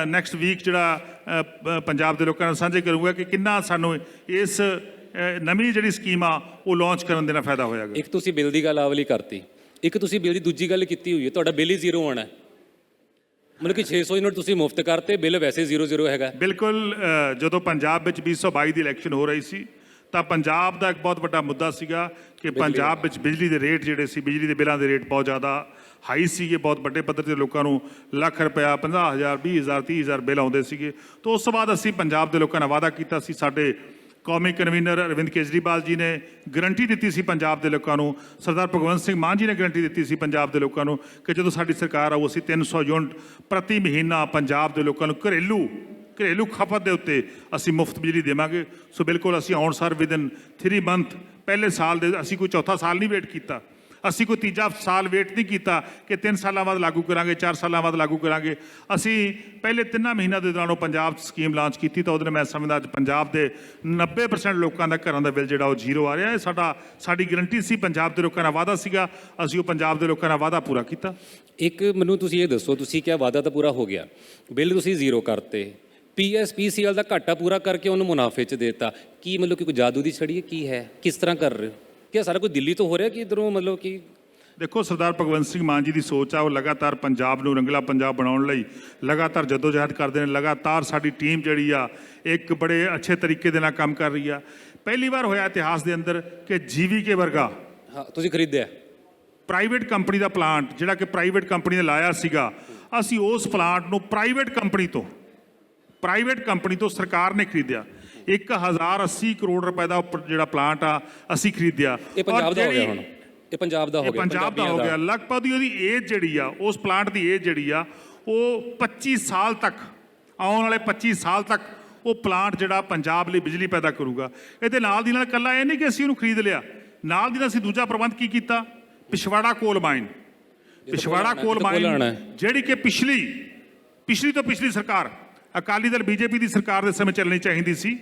Speaker 4: ਨੈਕਸਟ ਵੀਕ ਜਿਹੜਾ ਪੰਜਾਬ ਦੇ ਲੋਕਾਂ ਨਾਲ ਸਾਂਝੇ ਕਰੂੰਗਾ ਕਿ ਕਿੰਨਾ ਸਾਨੂੰ ਇਸ ਨਵੀਂ ਜਿਹੜੀ ਸਕੀਮ ਆ ਉਹ ਲਾਂਚ ਕਰਨ ਦੇ ਨਾਲ ਫਾਇਦਾ ਹੋਇਆਗਾ
Speaker 3: ਇੱਕ ਤੁਸੀਂ ਬਿੱਲ ਦੀ ਗੱਲ ਆਵਲੀ ਕਰਤੀ। ਇੱਕ ਤੁਸੀਂ ਬਿੱਲ ਦੀ ਦੂਜੀ ਗੱਲ ਕੀਤੀ ਹੋਈ ਹੈ ਤੁਹਾਡਾ ਬਿੱਲ ਹੀ ਜ਼ੀਰੋ ਆਉਣਾ ਹੈ। ਮਤਲਬ ਕਿ 600 ਯੂਨਿਟ ਤੁਸੀਂ ਮੁਫਤ ਕਰਤੇ ਬਿੱਲ ਵੈਸੇ ਜ਼ੀਰੋ ਜ਼ੀਰੋ ਹੈਗਾ।
Speaker 4: ਬਿਲਕੁਲ ਅ, ਜਦੋਂ ਪੰਜਾਬ ਵਿੱਚ 2022 ਦੀ ਇਲੈਕਸ਼ਨ ਹੋ ਰਹੀ ਸੀ ਤਾਂ ਪੰਜਾਬ ਦਾ ਇੱਕ ਬਹੁਤ ਵੱਡਾ ਮੁੱਦਾ ਸੀਗਾ ਕਿ ਪੰਜਾਬ ਵਿੱਚ ਬਿਜਲੀ ਦੇ ਰੇਟ ਜਿਹੜੇ ਸੀ ਬਿਜਲੀ ਦੇ ਬਿੱਲਾਂ ਦੇ ਰੇਟ ਬਹੁਤ ਜ਼ਿਆਦਾ ਹਾਈ ਸੀਗੇ ਬਹੁਤ ਵੱਡੇ ਪੱਧਰ ਤੇ ਲੋਕਾਂ ਨੂੰ ਲੱਖ ਰੁਪਇਆ 50000 20000 30000 ਬਿੱਲ ਆਉਂਦੇ ਸੀਗੇ। ਤੋਂ ਉਸ ਤੋਂ ਬਾਅਦ ਅਸੀਂ ਪੰਜਾਬ ਦੇ ਲੋਕਾਂ ਨਾਲ ਵਾਅਦਾ ਕੀਤਾ ਸੀ ਸਾਡੇ ਕੌਮੀ ਕਨਵੀਨਰ ਅਰਵਿੰਦ ਕੇਜਰੀਵਾਲ ਜੀ ਨੇ ਗਰੰਟੀ ਦਿੱਤੀ ਸੀ ਪੰਜਾਬ ਦੇ ਲੋਕਾਂ ਨੂੰ। ਸਰਦਾਰ ਭਗਵੰਤ ਸਿੰਘ ਮਾਨ ਜੀ ਨੇ ਗਰੰਟੀ ਦਿੱਤੀ ਸੀ ਪੰਜਾਬ ਦੇ ਲੋਕਾਂ ਨੂੰ ਕਿ ਜਦੋਂ ਸਾਡੀ ਸਰਕਾਰ ਆਊ, ਅਸੀਂ 300 ਯੂਨਿਟ ਪ੍ਰਤੀ ਮਹੀਨਾ ਪੰਜਾਬ ਦੇ ਲੋਕਾਂ ਨੂੰ ਘਰੇਲੂ ਘਰੇਲੂ ਖਪਤ ਦੇ ਉੱਤੇ ਅਸੀਂ ਮੁਫਤ ਬਿਜਲੀ ਦੇਵਾਂਗੇ। ਸੋ ਬਿਲਕੁਲ ਅਸੀਂ ਆਉਣ ਸਰ ਵਿਦਨ 3 ਮੰਥ ਪਹਿਲੇ ਸਾਲ ਦੇ ਅਸੀਂ ਕੋਈ ਚੌਥਾ ਸਾਲ ਨਹੀਂ ਵੇਟ ਕੀਤਾ। ਅਸੀਂ ਕੋਈ ਤੀਜਾ ਸਾਲ ਵੇਟ ਨਹੀਂ ਕੀਤਾ ਕਿ 3 ਸਾਲਾਂ ਬਾਅਦ ਲਾਗੂ ਕਰਾਂਗੇ 4 ਸਾਲਾਂ ਬਾਅਦ ਲਾਗੂ ਕਰਾਂਗੇ। ਅਸੀਂ ਪਹਿਲੇ ਤਿੰਨਾਂ ਮਹੀਨਿਆਂ ਦੇ ਦੌਰਾਨ ਉਹ ਪੰਜਾਬ ਸਕੀਮ ਲਾਂਚ ਕੀਤੀ ਤਾਂ ਉਹਦੇ ਨਾਲ ਮੈਂ ਸਮਝਦਾ ਅੱਜ ਪੰਜਾਬ ਦੇ 90% ਲੋਕਾਂ ਦਾ ਘਰਾਂ ਦਾ ਬਿੱਲ ਜਿਹੜਾ ਉਹ ਜ਼ੀਰੋ ਆ ਰਿਹਾ ਇਹ ਸਾਡਾ, ਸਾਡੀ ਗਰੰਟੀ ਸੀ ਪੰਜਾਬ ਦੇ ਲੋਕਾਂ ਦਾ ਵਾਅਦਾ ਸੀਗਾ, ਅਸੀਂ ਉਹ ਪੰਜਾਬ ਦੇ ਲੋਕਾਂ ਦਾ ਵਾਅਦਾ ਪੂਰਾ ਕੀਤਾ।
Speaker 3: ਇੱਕ ਮੈਨੂੰ ਤੁਸੀਂ ਇਹ ਦੱਸੋ, ਤੁਸੀਂ ਕਿਹਾ ਵਾਅਦਾ ਤਾਂ ਪੂਰਾ ਹੋ ਗਿਆ। ਬਿੱਲ ਤੁਸੀਂ ਜ਼ੀਰੋ ਕਰਤੇ। ਪੀਐਸਪੀਸੀਐਲ ਦਾ ਘਾਟਾ ਪੂਰਾ ਕਰਕੇ ਉਹਨੂੰ ਮੁਨਾਫੇ 'ਚ ਦੇਤਾ। ਕੀ ਮਤਲਬ ਕਿ ਕੋਈ ਜਾਦੂ ਦੀ ਛੜੀ ਹੈ? ਕੀ ਹੈ? ਕਿਸ ਤਰ੍ਹਾਂ ਕਰ ਰਹੇ ਹੋ? ਕੀ ਸਾਰਾ ਕੁਝ ਦਿੱਲੀ ਤੋਂ ਹੋ ਰਿਹਾ ਕਿ ਇਧਰੋਂ ਮਤਲਬ ਕਿ
Speaker 4: ਦੇਖੋ ਸਰਦਾਰ ਭਗਵੰਤ ਸਿੰਘ ਮਾਨ ਜੀ ਦੀ ਸੋਚ ਆ ਉਹ ਲਗਾਤਾਰ ਪੰਜਾਬ ਨੂੰ ਰੰਗਲਾ ਪੰਜਾਬ ਬਣਾਉਣ ਲਈ ਲਗਾਤਾਰ ਜਦੋਜਹਿਦ ਕਰਦੇ ਨੇ ਲਗਾਤਾਰ ਸਾਡੀ ਟੀਮ ਜਿਹੜੀ ਆ ਇੱਕ ਬੜੇ ਅੱਛੇ ਤਰੀਕੇ ਦੇ ਨਾਲ ਕੰਮ ਕਰ ਰਹੀ ਆ। ਪਹਿਲੀ ਵਾਰ ਹੋਇਆ ਇਤਿਹਾਸ ਦੇ ਅੰਦਰ ਕਿ ਜੀਵੀਕੇ ਵਰਗਾ
Speaker 3: ਹਾਂ ਤੁਸੀਂ ਖਰੀਦਿਆ
Speaker 4: ਪ੍ਰਾਈਵੇਟ ਕੰਪਨੀ ਦਾ ਪਲਾਂਟ ਜਿਹੜਾ ਕਿ ਪ੍ਰਾਈਵੇਟ ਕੰਪਨੀ ਨੇ ਲਾਇਆ ਸੀਗਾ ਅਸੀਂ ਉਸ ਪਲਾਂਟ ਨੂੰ ਪ੍ਰਾਈਵੇਟ ਕੰਪਨੀ ਤੋਂ ਪ੍ਰਾਈਵੇਟ ਕੰਪਨੀ ਤੋਂ ਸਰਕਾਰ ਨੇ ਖਰੀਦਿਆ। 1080 ਕਰੋੜ ਰੁਪਏ ਦਾ ਜਿਹੜਾ ਪਲਾਂਟ ਆ ਅਸੀਂ ਖਰੀਦਿਆ।
Speaker 3: ਇਹ ਪੰਜਾਬ ਦਾ ਹੋ ਗਿਆ ਹੁਣ। ਇਹ ਪੰਜਾਬ ਦਾ ਹੋ ਗਿਆ
Speaker 4: ਪੰਜਾਬ ਦਾ ਹੋ ਗਿਆ। ਲਗਭਗ ਦੀ ਉਹਦੀ ਏਜ ਜਿਹੜੀ ਆ ਉਸ ਪਲਾਂਟ ਦੀ ਏਜ ਜਿਹੜੀ ਆ ਉਹ 25 ਸਾਲ ਤੱਕ ਆਉਣ ਵਾਲੇ 25 ਸਾਲ ਤੱਕ ਉਹ ਪਲਾਂਟ ਜਿਹੜਾ ਪੰਜਾਬ ਲਈ ਬਿਜਲੀ ਪੈਦਾ ਕਰੂਗਾ। ਇਹਦੇ ਨਾਲ ਦੀ ਨਾਲ ਕੱਲਾ ਇਹ ਨਹੀਂ ਕਿ ਅਸੀਂ ਉਹਨੂੰ ਖਰੀਦ ਲਿਆ। ਨਾਲ ਦੀ ਨਾਲ ਅਸੀਂ ਦੂਜਾ ਪ੍ਰਬੰਧ ਕੀ ਕੀਤਾ? ਪਿਛਵਾੜਾ ਕੋਲ ਮਾਈਨ ਪਿਛਵਾੜਾ ਕੋਲ ਮਾਈਨ। ਜਿਹੜੀ ਕਿ ਪਿਛਲੀ ਪਿਛਲੀ ਤੋਂ ਪਿਛਲੀ ਸਰਕਾਰ ਅਕਾਲੀ ਦਲ ਬੀਜੇਪੀ ਦੀ ਸਰਕਾਰ ਦੇ ਸਮੇਂ ਚੱਲਣੀ ਚਾਹੀਦੀ ਸੀ।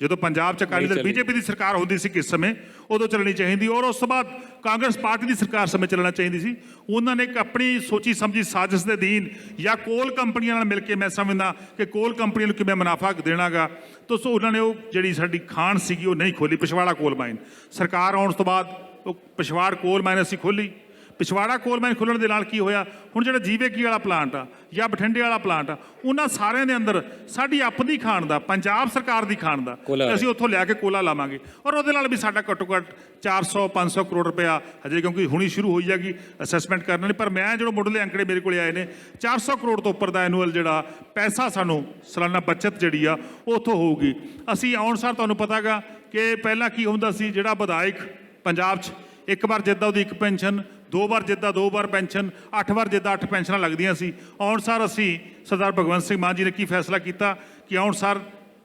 Speaker 4: ਜਦੋਂ ਪੰਜਾਬ 'ਚ ਅਕਾਲੀ ਦਲ। ਬੀਜੇਪੀ ਦੀ ਸਰਕਾਰ ਹੁੰਦੀ ਸੀ ਕਿਸ ਸਮੇਂ ਉਦੋਂ ਚੱਲਣੀ ਚਾਹੀਦੀ ਔਰ ਉਸ ਤੋਂ ਬਾਅਦ ਕਾਂਗਰਸ ਪਾਰਟੀ ਦੀ ਸਰਕਾਰ ਸਮੇਂ ਚੱਲਣਾ ਚਾਹੀਦੀ ਸੀ। ਉਹਨਾਂ ਨੇ ਇੱਕ ਆਪਣੀ ਸੋਚੀ ਸਮਝੀ ਸਾਜ਼ਿਸ਼ ਦੇ ਅਧੀਨ ਜਾਂ ਕੋਲ ਕੰਪਨੀਆਂ ਨਾਲ ਮਿਲ ਕੇ ਮੈਂ ਸਮਝਦਾ ਕਿ ਕੋਲ ਕੰਪਨੀਆਂ ਨੂੰ ਕਿਵੇਂ ਮੁਨਾਫਾ ਦੇਣਾਗਾ। ਤਾਂ ਸੋ ਉਹਨਾਂ ਨੇ ਉਹ ਜਿਹੜੀ ਸਾਡੀ ਖਾਣ ਸੀਗੀ ਉਹ ਨਹੀਂ ਖੋਲੀ ਪਿਛਵਾੜਾ ਕੋਲ ਮਾਈਨ। ਸਰਕਾਰ ਆਉਣ ਤੋਂ ਬਾਅਦ ਉਹ ਪਿਛਵਾੜ ਕੋਲ ਮਾਈਨ ਅਸੀਂ ਖੋਲੀ। ਪਿਛਵਾੜਾ ਕੋਲ ਮਾਈਨ ਖੁੱਲਣ ਦੇ ਨਾਲ ਕੀ ਹੋਇਆ? ਹੁਣ ਜਿਹੜਾ ਜੀਵੇਕੀ ਵਾਲਾ ਪਲਾਂਟ ਆ ਜਾਂ ਬਠਿੰਡੇ ਵਾਲਾ ਪਲਾਂਟ ਆ ਉਹਨਾਂ ਸਾਰਿਆਂ ਦੇ ਅੰਦਰ ਸਾਡੀ ਆਪਣੀ ਖਾਣ ਦਾ ਪੰਜਾਬ ਸਰਕਾਰ ਦੀ ਖਾਣ ਦਾ ਅਸੀਂ ਉੱਥੋਂ ਲਿਆ ਕੇ ਕੋਲਾ ਲਾਵਾਂਗੇ। ਔਰ ਉਹਦੇ ਨਾਲ ਵੀ ਸਾਡਾ ਘੱਟੋ ਘੱਟ 400 500 ਕਰੋੜ ਰੁਪਇਆ ਹਜੇ ਕਿਉਂਕਿ ਹੁਣੀ ਸ਼ੁਰੂ ਹੋਈ ਜਾਗੀ ਅਸੈਸਮੈਂਟ ਕਰਨ ਲਈ ਪਰ ਮੈਂ ਜਦੋਂ ਮੁੱਢਲੇ ਅੰਕੜੇ ਮੇਰੇ ਕੋਲੇ ਆਏ ਨੇ 400 ਕਰੋੜ ਤੋਂ ਉੱਪਰ ਦਾ ਐਨੂਅਲ ਜਿਹੜਾ ਪੈਸਾ ਸਾਨੂੰ ਸਾਲਾਨਾ ਬਚਤ ਜਿਹੜੀ ਆ ਉੱਥੋਂ ਹੋਊਗੀ। ਅਸੀਂ ਆਉਣ ਸਾਰ ਤੁਹਾਨੂੰ ਪਤਾਗਾ ਕਿ ਪਹਿਲਾਂ ਕੀ ਹੁੰਦਾ ਸੀ ਜਿਹੜਾ ਵਿਧਾਇਕ ਪੰਜਾਬ 'ਚ ਇੱਕ ਵਾਰ ਜਿੱਦਾਂ ਉਹਦੀ ਇੱਕ ਪੈਨਸ਼ਨ ਦੋ ਵਾਰ ਜਿੱਦਾਂ ਦੋ ਵਾਰ ਪੈਨਸ਼ਨ ਅੱਠ ਵਾਰ ਜਿੱਦਾਂ ਅੱਠ ਪੈਨਸ਼ਨਾਂ ਲੱਗਦੀਆਂ ਸੀ। ਆਉਣ ਸਾਰ ਅਸੀਂ ਸਰਦਾਰ ਭਗਵੰਤ ਸਿੰਘ ਮਾਨ ਜੀ ਨੇ ਕੀ ਫੈਸਲਾ ਕੀਤਾ ਕਿ ਆਉਣ ਸਾਰ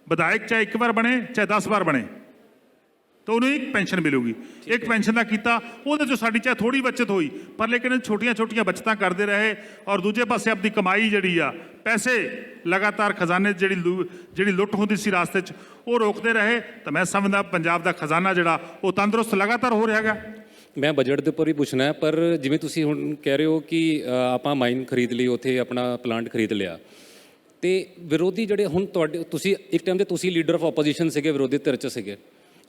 Speaker 4: ਵਿਧਾਇਕ ਚਾਹੇ ਇੱਕ ਵਾਰ ਬਣੇ ਚਾਹੇ 10 ਵਾਰ ਬਣੇ ਤਾਂ ਉਹਨੂੰ ਇੱਕ ਪੈਨਸ਼ਨ ਮਿਲੂਗੀ। ਇੱਕ ਪੈਨਸ਼ਨ ਦਾ ਕੀਤਾ ਉਹਦੇ ਚੋਂ ਸਾਡੀ ਚਾਹੇ ਥੋੜੀ ਬਚਤ ਹੋਈ ਪਰ ਲੇਕਿਨ ਛੋਟੀਆਂ ਛੋਟੀਆਂ ਬਚਤਾਂ ਕਰਦੇ ਰਹੇ ਔਰ ਦੂਜੇ ਪਾਸੇ ਆਪਣੀ ਕਮਾਈ ਜਿਹੜੀ ਆ ਪੈਸੇ ਲਗਾਤਾਰ ਖਜ਼ਾਨੇ ਜਿਹੜੀ ਜਿਹੜੀ ਲੁੱਟ ਹੁੰਦੀ ਸੀ ਰਾਸਤੇ 'ਚ ਉਹ ਰੋਕਦੇ ਰਹੇ। ਤਾਂ ਮੈਂ ਸਮਝਦਾ ਪੰਜਾਬ ਦਾ ਖਜ਼ਾਨਾ ਜਿਹੜਾ ਉਹ ਤੰਦਰੁਸਤ ਲਗਾਤਾਰ ਹੋ ਰਿਹਾ ਹੈਗਾ।
Speaker 3: ਮੈਂ ਬਜਟ ਦੇ ਉੱਪਰ ਹੀ ਪੁੱਛਣਾ ਹੈ, ਪਰ ਜਿਵੇਂ ਤੁਸੀਂ ਹੁਣ ਕਹਿ ਰਹੇ ਹੋ ਕਿ ਆਪਾਂ ਮਾਈਨ ਖਰੀਦ ਲਈ, ਉੱਥੇ ਆਪਣਾ ਪਲਾਂਟ ਖਰੀਦ ਲਿਆ। ਤੇ ਵਿਰੋਧੀ ਜਿਹੜੇ ਹੁਣ ਤੁਹਾਡੇ, ਤੁਸੀਂ ਇੱਕ ਟਾਈਮ ਤੇ ਤੁਸੀਂ ਲੀਡਰ ਆਫ ਆਪੋਜੀਸ਼ਨ ਸੀਗੇ, ਵਿਰੋਧੀ ਧਿਰ 'ਚ ਸੀਗੇ।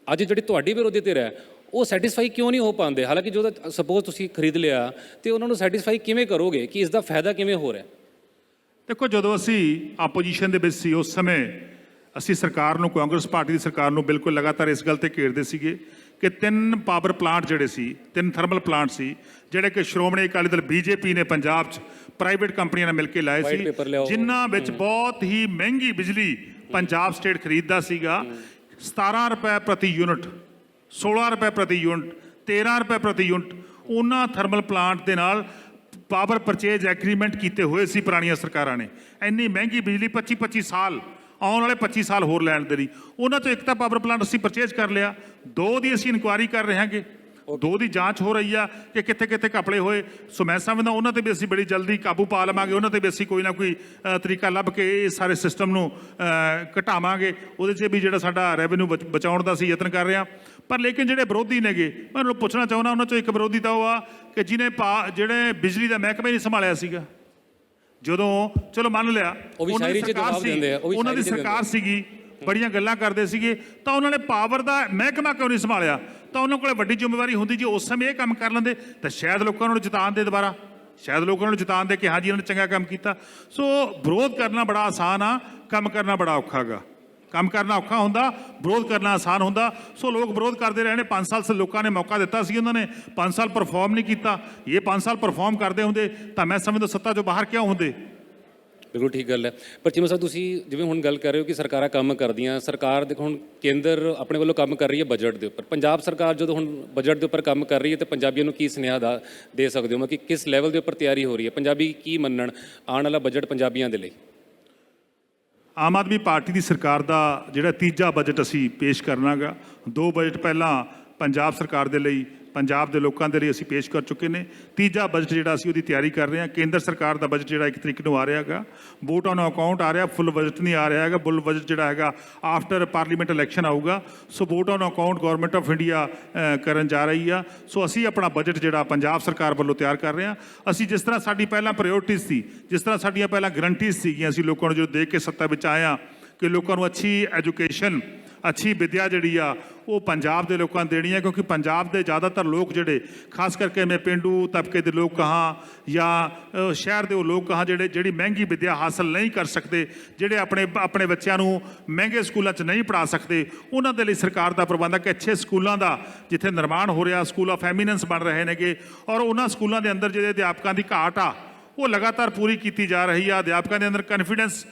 Speaker 3: ਅੱਜ ਜਿਹੜੀ ਤੁਹਾਡੀ ਵਿਰੋਧੀ ਧਿਰ ਹੈ, ਉਹ ਸੈਟੀਸਫਾਈ ਕਿਉਂ ਨਹੀਂ ਹੋ ਪਾਉਂਦੇ? ਹਾਲਾਂਕਿ ਜੋ ਸਪੋਜ਼ ਤੁਸੀਂ ਖਰੀਦ ਲਿਆ, ਤੇ ਉਹਨਾਂ ਨੂੰ ਸੈਟੀਸਫਾਈ ਕਿਵੇਂ ਕਰੋਗੇ ਕਿ ਇਸ ਦਾ ਫਾਇਦਾ ਕਿਵੇਂ ਹੋ ਰਿਹਾ?
Speaker 4: ਦੇਖੋ, ਜਦੋਂ ਅਸੀਂ ਆਪੋਜੀਸ਼ਨ ਦੇ ਵਿੱਚ ਸੀ, ਉਸ ਸਮੇਂ ਅਸੀਂ ਸਰਕਾਰ ਨੂੰ, ਕਾਂਗਰਸ ਪਾਰਟੀ ਦੀ ਸਰਕਾਰ ਨੂੰ ਬਿਲਕੁਲ ਲਗਾਤਾਰ ਇਸ ਗੱਲ ਤੇ ਘੇਰਦੇ ਸੀਗੇ ਕਿ ਤਿੰਨ ਪਾਵਰ ਪਲਾਂਟ ਜਿਹੜੇ ਸੀ ਤਿੰਨ ਥਰਮਲ ਪਲਾਂਟ ਸੀ ਜਿਹੜੇ ਕਿ ਸ਼੍ਰੋਮਣੀ ਅਕਾਲੀ ਦਲ ਬੀਜੇਪੀ ਨੇ ਪੰਜਾਬ 'ਚ ਪ੍ਰਾਈਵੇਟ ਕੰਪਨੀਆਂ ਨਾਲ ਮਿਲ ਕੇ ਲਾਏ ਸੀ। ਜਿਨ੍ਹਾਂ ਵਿੱਚ ਬਹੁਤ ਹੀ ਮਹਿੰਗੀ ਬਿਜਲੀ ਪੰਜਾਬ ਸਟੇਟ ਖਰੀਦਦਾ ਸੀਗਾ। 17 ਰੁਪਏ ਪ੍ਰਤੀ ਯੂਨਿਟ 16 ਰੁਪਏ ਪ੍ਰਤੀ ਯੂਨਿਟ 13 ਰੁਪਏ ਪ੍ਰਤੀ ਯੂਨਿਟ ਉਹਨਾਂ ਥਰਮਲ ਪਲਾਂਟ ਦੇ ਨਾਲ ਪਾਵਰ ਪਰਚੇਜ ਐਗਰੀਮੈਂਟ ਕੀਤੇ ਹੋਏ ਸੀ ਪੁਰਾਣੀਆਂ ਸਰਕਾਰਾਂ ਨੇ। ਇੰਨੀ ਮਹਿੰਗੀ ਬਿਜਲੀ 25 25 ਸਾਲ ਆਉਣ ਵਾਲੇ 25 ਸਾਲ ਹੋਰ ਲੈਣ ਦੇ ਲਈ। ਉਹਨਾਂ ਤੋਂ ਇੱਕ ਤਾਂ ਪਾਵਰ ਪਲਾਂਟ ਅਸੀਂ ਪਰਚੇਜ ਕਰ ਲਿਆ, ਦੋ ਦੀ ਅਸੀਂ ਇਨਕੁਆਇਰੀ ਕਰ ਰਹੇ ਹਾਂਗੇ। ਦੋ ਦੀ ਜਾਂਚ ਹੋ ਰਹੀ ਆ ਕਿ ਕਿੱਥੇ ਕਿੱਥੇ ਕਪੜੇ ਹੋਏ। ਸੋ ਮੈਂ ਸਮਝਦਾ ਉਹਨਾਂ ਤੇ ਵੀ ਅਸੀਂ ਬੜੀ ਜਲਦੀ ਕਾਬੂ ਪਾ ਲਵਾਂਗੇ, ਉਹਨਾਂ ਤੇ ਵੀ ਅਸੀਂ ਕੋਈ ਨਾ ਕੋਈ ਤਰੀਕਾ ਲੱਭ ਕੇ ਇਹ ਸਾਰੇ ਸਿਸਟਮ ਨੂੰ ਘਟਾਵਾਂਗੇ। ਉਹਦੇ 'ਚ ਵੀ ਜਿਹੜਾ ਸਾਡਾ ਰੈਵਨਿਊ ਬਚਾਉਣ ਦਾ ਅਸੀਂ ਯਤਨ ਕਰ ਰਹੇ ਹਾਂ। ਪਰ ਲੇਕਿਨ ਜਿਹੜੇ ਵਿਰੋਧੀ ਨੇਗੇ, ਮੈਂ ਉਹਨਾਂ ਨੂੰ ਪੁੱਛਣਾ ਚਾਹੁੰਦਾ, ਉਹਨਾਂ 'ਚੋਂ ਇੱਕ ਵਿਰੋਧੀ ਤਾਂ ਉਹ ਆ ਕਿ ਜਿਹਨੇ ਪਾ- ਜਿਹੜੇ ਬਿਜਲੀ ਦਾ ਮਹਿਕਮਾ ਹੀ ਨਹੀਂ ਸੰਭਾਲਿਆ ਸੀਗਾ। ਜਦੋਂ ਚਲੋ ਮੰਨ ਲਿਆ
Speaker 3: ਉਹ ਵੀ
Speaker 4: ਉਹਨਾਂ ਦੀ
Speaker 3: ਸ਼ਾਇਰੀ 'ਚ
Speaker 4: ਸਰਕਾਰ
Speaker 3: ਜਵਾਬ
Speaker 4: ਸੀ,
Speaker 3: ਦਿੰਦੇ ਆ, ਉਹ ਵੀ
Speaker 4: ਉਹਨਾਂ ਦੀ ਸਰਕਾਰ ਸੀਗੀ ਬੜੀਆਂ ਗੱਲਾਂ ਕਰਦੇ ਸੀਗੇ ਤਾਂ ਉਹਨਾਂ ਨੇ ਪਾਵਰ ਦਾ ਮਹਿਕਮਾ ਕਿਉਂ ਨਹੀਂ ਸੰਭਾਲਿਆ? ਤਾਂ ਉਹਨਾਂ ਕੋਲੇ ਵੱਡੀ ਜ਼ਿੰਮੇਵਾਰੀ ਹੁੰਦੀ ਜੇ ਉਸ ਸਮੇਂ ਇਹ ਕੰਮ ਕਰ ਲੈਂਦੇ ਤਾਂ ਸ਼ਾਇਦ ਲੋਕਾਂ ਨੂੰ ਜਿਤਾਨ ਦੇ ਦੁਬਾਰਾ ਸ਼ਾਇਦ ਲੋਕਾਂ ਨੂੰ ਜਿਤਾਨ ਦੇ ਕਿ ਹਾਂਜੀ ਇਹਨਾਂ ਨੇ ਚੰਗਾ ਕੰਮ ਕੀਤਾ। ਸੋ ਵਿਰੋਧ ਕਰਨਾ ਬੜਾ ਆਸਾਨ ਆ ਕੰਮ ਕਰਨਾ ਬੜਾ ਔਖਾ ਗਾ। ਕੰਮ ਕਰਨਾ ਔਖਾ ਹੁੰਦਾ, ਵਿਰੋਧ ਕਰਨਾ ਆਸਾਨ ਹੁੰਦਾ। ਸੋ ਲੋਕ ਵਿਰੋਧ ਕਰਦੇ ਰਹੇ ਨੇ। 5 ਸਾਲ ਸੇ ਲੋਕਾਂ ਨੇ ਮੌਕਾ ਦਿੱਤਾ ਸੀ ਉਹਨਾਂ ਨੇ। 5 ਸਾਲ ਪਰਫਾਰਮ ਨਹੀਂ ਕੀਤਾ। ਇਹ 5 ਸਾਲ ਪਰਫਾਰਮ ਕਰਦੇ ਹੁੰਦੇ, ਤਾਂ ਮੈਂ ਸਮਝਦਾ ਸੱਤਾ ਚੋਂ ਬਾਹਰ ਕਿਉਂ ਹੁੰਦੇ?
Speaker 3: ਬਿਲਕੁਲ ਠੀਕ ਗੱਲ ਹੈ। ਪਰ ਚੀਮਾ ਸਾਹਿਬ, ਤੁਸੀਂ ਜਿਵੇਂ ਹੁਣ ਗੱਲ ਕਰ ਰਹੇ ਹੋ ਕਿ ਸਰਕਾਰਾਂ ਕੰਮ ਕਰਦੀਆਂ, ਸਰਕਾਰ ਦੇਖੋ ਹੁਣ ਕੇਂਦਰ ਆਪਣੇ ਵੱਲੋਂ ਕੰਮ ਕਰ ਰਹੀ ਹੈ ਬਜਟ ਦੇ ਉੱਪਰ। ਪੰਜਾਬ ਸਰਕਾਰ ਜਦੋਂ ਹੁਣ ਬਜਟ ਦੇ ਉੱਪਰ ਕੰਮ ਕਰ ਰਹੀ ਹੈ, ਤੇ ਪੰਜਾਬੀਆਂ ਨੂੰ ਕੀ ਸੁਨੇਹਾ ਦਾ ਦੇ ਸਕਦੇ ਹੋ? ਮੈਂ ਕਿ ਕਿਸ ਲੈਵਲ ਦੇ ਉੱਪਰ ਤਿਆਰੀ ਹੋ ਰਹੀ ਹੈ? ਪੰਜਾਬੀ ਕੀ ਮੰਨਣ ਆਉਣ ਵਾਲਾ ਬਜਟ ਪੰਜਾਬੀਆਂ ਦੇ ਲਈ?
Speaker 4: ਆਮ ਆਦਮੀ ਪਾਰਟੀ ਦੀ ਸਰਕਾਰ ਦਾ ਜਿਹੜਾ ਤੀਜਾ ਬਜਟ ਅਸੀਂ ਪੇਸ਼ ਕਰਨਾਗਾ। ਦੋ ਬਜਟ ਪਹਿਲਾਂ ਪੰਜਾਬ ਸਰਕਾਰ ਦੇ ਲਈ ਪੰਜਾਬ ਦੇ ਲੋਕਾਂ ਦੇ ਲਈ ਅਸੀਂ ਪੇਸ਼ ਕਰ ਚੁੱਕੇ ਨੇ। ਤੀਜਾ ਬਜਟ ਜਿਹੜਾ ਅਸੀਂ ਉਹਦੀ ਤਿਆਰੀ ਕਰ ਰਹੇ ਹਾਂ। ਕੇਂਦਰ ਸਰਕਾਰ ਦਾ ਬਜਟ ਜਿਹੜਾ ਇੱਕ ਤਰੀਕ ਨੂੰ ਆ ਰਿਹਾ ਹੈਗਾ। ਵੋਟ ਔਨ ਅਕਾਊਂਟ ਆ ਰਿਹਾ ਫੁੱਲ ਬਜਟ ਨਹੀਂ ਆ ਰਿਹਾ ਹੈਗਾ। ਬੁੱਲ ਬਜਟ ਜਿਹੜਾ ਹੈਗਾ ਆਫਟਰ ਪਾਰਲੀਮੈਂਟ ਇਲੈਕਸ਼ਨ ਆਊਗਾ। So vote on account government of India ਕਰਨ ਜਾ ਰਹੀ ਆ। ਸੋ ਅਸੀਂ ਆਪਣਾ ਬਜਟ ਜਿਹੜਾ ਪੰਜਾਬ ਸਰਕਾਰ ਵੱਲੋਂ ਤਿਆਰ ਕਰ ਰਹੇ ਹਾਂ। ਅਸੀਂ ਜਿਸ ਤਰ੍ਹਾਂ ਸਾਡੀ ਪਹਿਲਾਂ ਪ੍ਰਾਇੋਰਟੀਜ਼ ਸੀ, ਜਿਸ ਤਰ੍ਹਾਂ ਸਾਡੀਆਂ ਪਹਿਲਾਂ ਗਰੰਟੀਜ਼ ਸੀਗੀਆਂ, ਅਸੀਂ ਲੋਕਾਂ ਨੂੰ ਜਦੋਂ ਦੇਖ ਕੇ ਸੱਤਾ ਵਿੱਚ ਆਏ ਹਾਂ ਕਿ ਲੋਕਾਂ ਨੂੰ ਅੱਛੀ ਐਜੂਕੇਸ਼ਨ ਅੱਛੀ ਵਿਦਿਆ ਜਿਹੜੀ ਆ, ਉਹ ਪੰਜਾਬ ਦੇ ਲੋਕਾਂ ਨੂੰ ਦੇਣੀ ਹੈ ਕਿਉਂਕਿ ਪੰਜਾਬ ਦੇ ਜ਼ਿਆਦਾਤਰ ਲੋਕ ਜਿਹੜੇ, ਖਾਸ ਕਰਕੇ ਮੈਂ ਪਿੰਡੂ ਤਬਕੇ ਦੇ ਲੋਕ ਕਹਾਂ ਜਾਂ ਸ਼ਹਿਰ ਦੇ ਉਹ ਲੋਕ ਕਹਾਂ ਜਿਹੜੇ, ਜਿਹੜੀ ਮਹਿੰਗੀ ਵਿਦਿਆ ਹਾਸਲ ਨਹੀਂ ਕਰ ਸਕਦੇ, ਜਿਹੜੇ ਆਪਣੇ ਆਪਣੇ ਬੱਚਿਆਂ ਨੂੰ ਮਹਿੰਗੇ ਸਕੂਲਾਂ 'ਚ ਨਹੀਂ ਪੜ੍ਹਾ ਸਕਦੇ, ਉਹਨਾਂ ਦੇ ਲਈ ਸਰਕਾਰ ਦਾ ਪ੍ਰਬੰਧ ਹੈ ਕਿ ਅੱਛੇ ਸਕੂਲਾਂ ਦਾ ਜਿੱਥੇ ਨਿਰਮਾਣ ਹੋ ਰਿਹਾ ਸਕੂਲ ਆਫ ਐਮੀਨੈਂਸ ਬਣ ਰਹੇ ਨੇਗੇ, ਔਰ ਉਹਨਾਂ ਸਕੂਲਾਂ ਦੇ ਅੰਦਰ ਜਿਹੜੇ ਅਧਿਆਪਕਾਂ ਦੀ ਘਾਟ ਆ ਉਹ ਲਗਾਤਾਰ ਪੂਰੀ ਕੀਤੀ ਜਾ ਰਹੀ ਆ। ਅਧਿਆਪਕਾਂ ਦੇ ਅੰਦਰ ਕੌਨਫੀਡੈਂਸ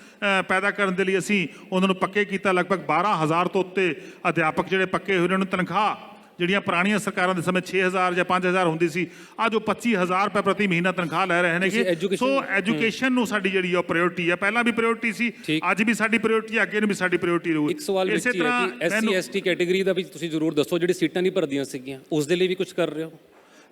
Speaker 4: ਪੈਦਾ ਕਰਨ ਦੇ ਲਈ ਅਸੀਂ ਉਹਨਾਂ ਨੂੰ ਪੱਕੇ ਕੀਤਾ। ਲਗਭਗ 12000 ਤੋਂ ਉੱਤੇ ਅਧਿਆਪਕ ਜਿਹੜੇ ਪੱਕੇ ਹੋਏ ਉਹਨਾਂ ਨੂੰ ਤਨਖਾਹ ਜਿਹੜੀਆਂ ਪੁਰਾਣੀਆਂ ਸਰਕਾਰਾਂ ਦੇ ਸਮੇਂ 6000 ਜਾਂ 5000 ਹੁੰਦੀ ਸੀ ਅੱਜ ਉਹ 25000 ਰੁਪਏ ਪ੍ਰਤੀ ਮਹੀਨਾ ਤਨਖਾਹ ਲੈ ਰਹੇ
Speaker 3: education-
Speaker 4: ਸੋ ਐਜੂਕੇਸ਼ਨ ਨੂੰ ਸਾਡੀ ਜਿਹੜੀ ਉਹ ਪ੍ਰਾਇੋਰਟੀ ਆ। ਪਹਿਲਾਂ ਵੀ ਪ੍ਰਾਇੋਰਟੀ ਸੀ। ਅੱਜ ਵੀ ਸਾਡੀ ਪ੍ਰਾਇੋਰਟੀ ਅੱਗੇ ਨੂੰ ਵੀ ਸਾਡੀ ਪ੍ਰਾਇੋਰਟੀ ਰਹੂ।
Speaker 3: ਇੱਕ ਸਵਾਲ ਵਿੱਚ ਹੀ ਹੈ ਕਿ ਐਸਸੀ ਐਸਟੀ ਕੈਟਾਗਰੀ ਦਾ ਵੀ ਤੁਸੀਂ ਜ਼ਰੂਰ ਦੱਸੋ ਜਿਹੜੀ ਸੀਟਾਂ ਨਹੀਂ ਭਰਦੀਆਂ ਸੀਗੀਆਂ ਉਸ ਦੇ ਲਈ ਵੀ ਕੁਝ ਕਰ ਰਹੇ ਹੋ?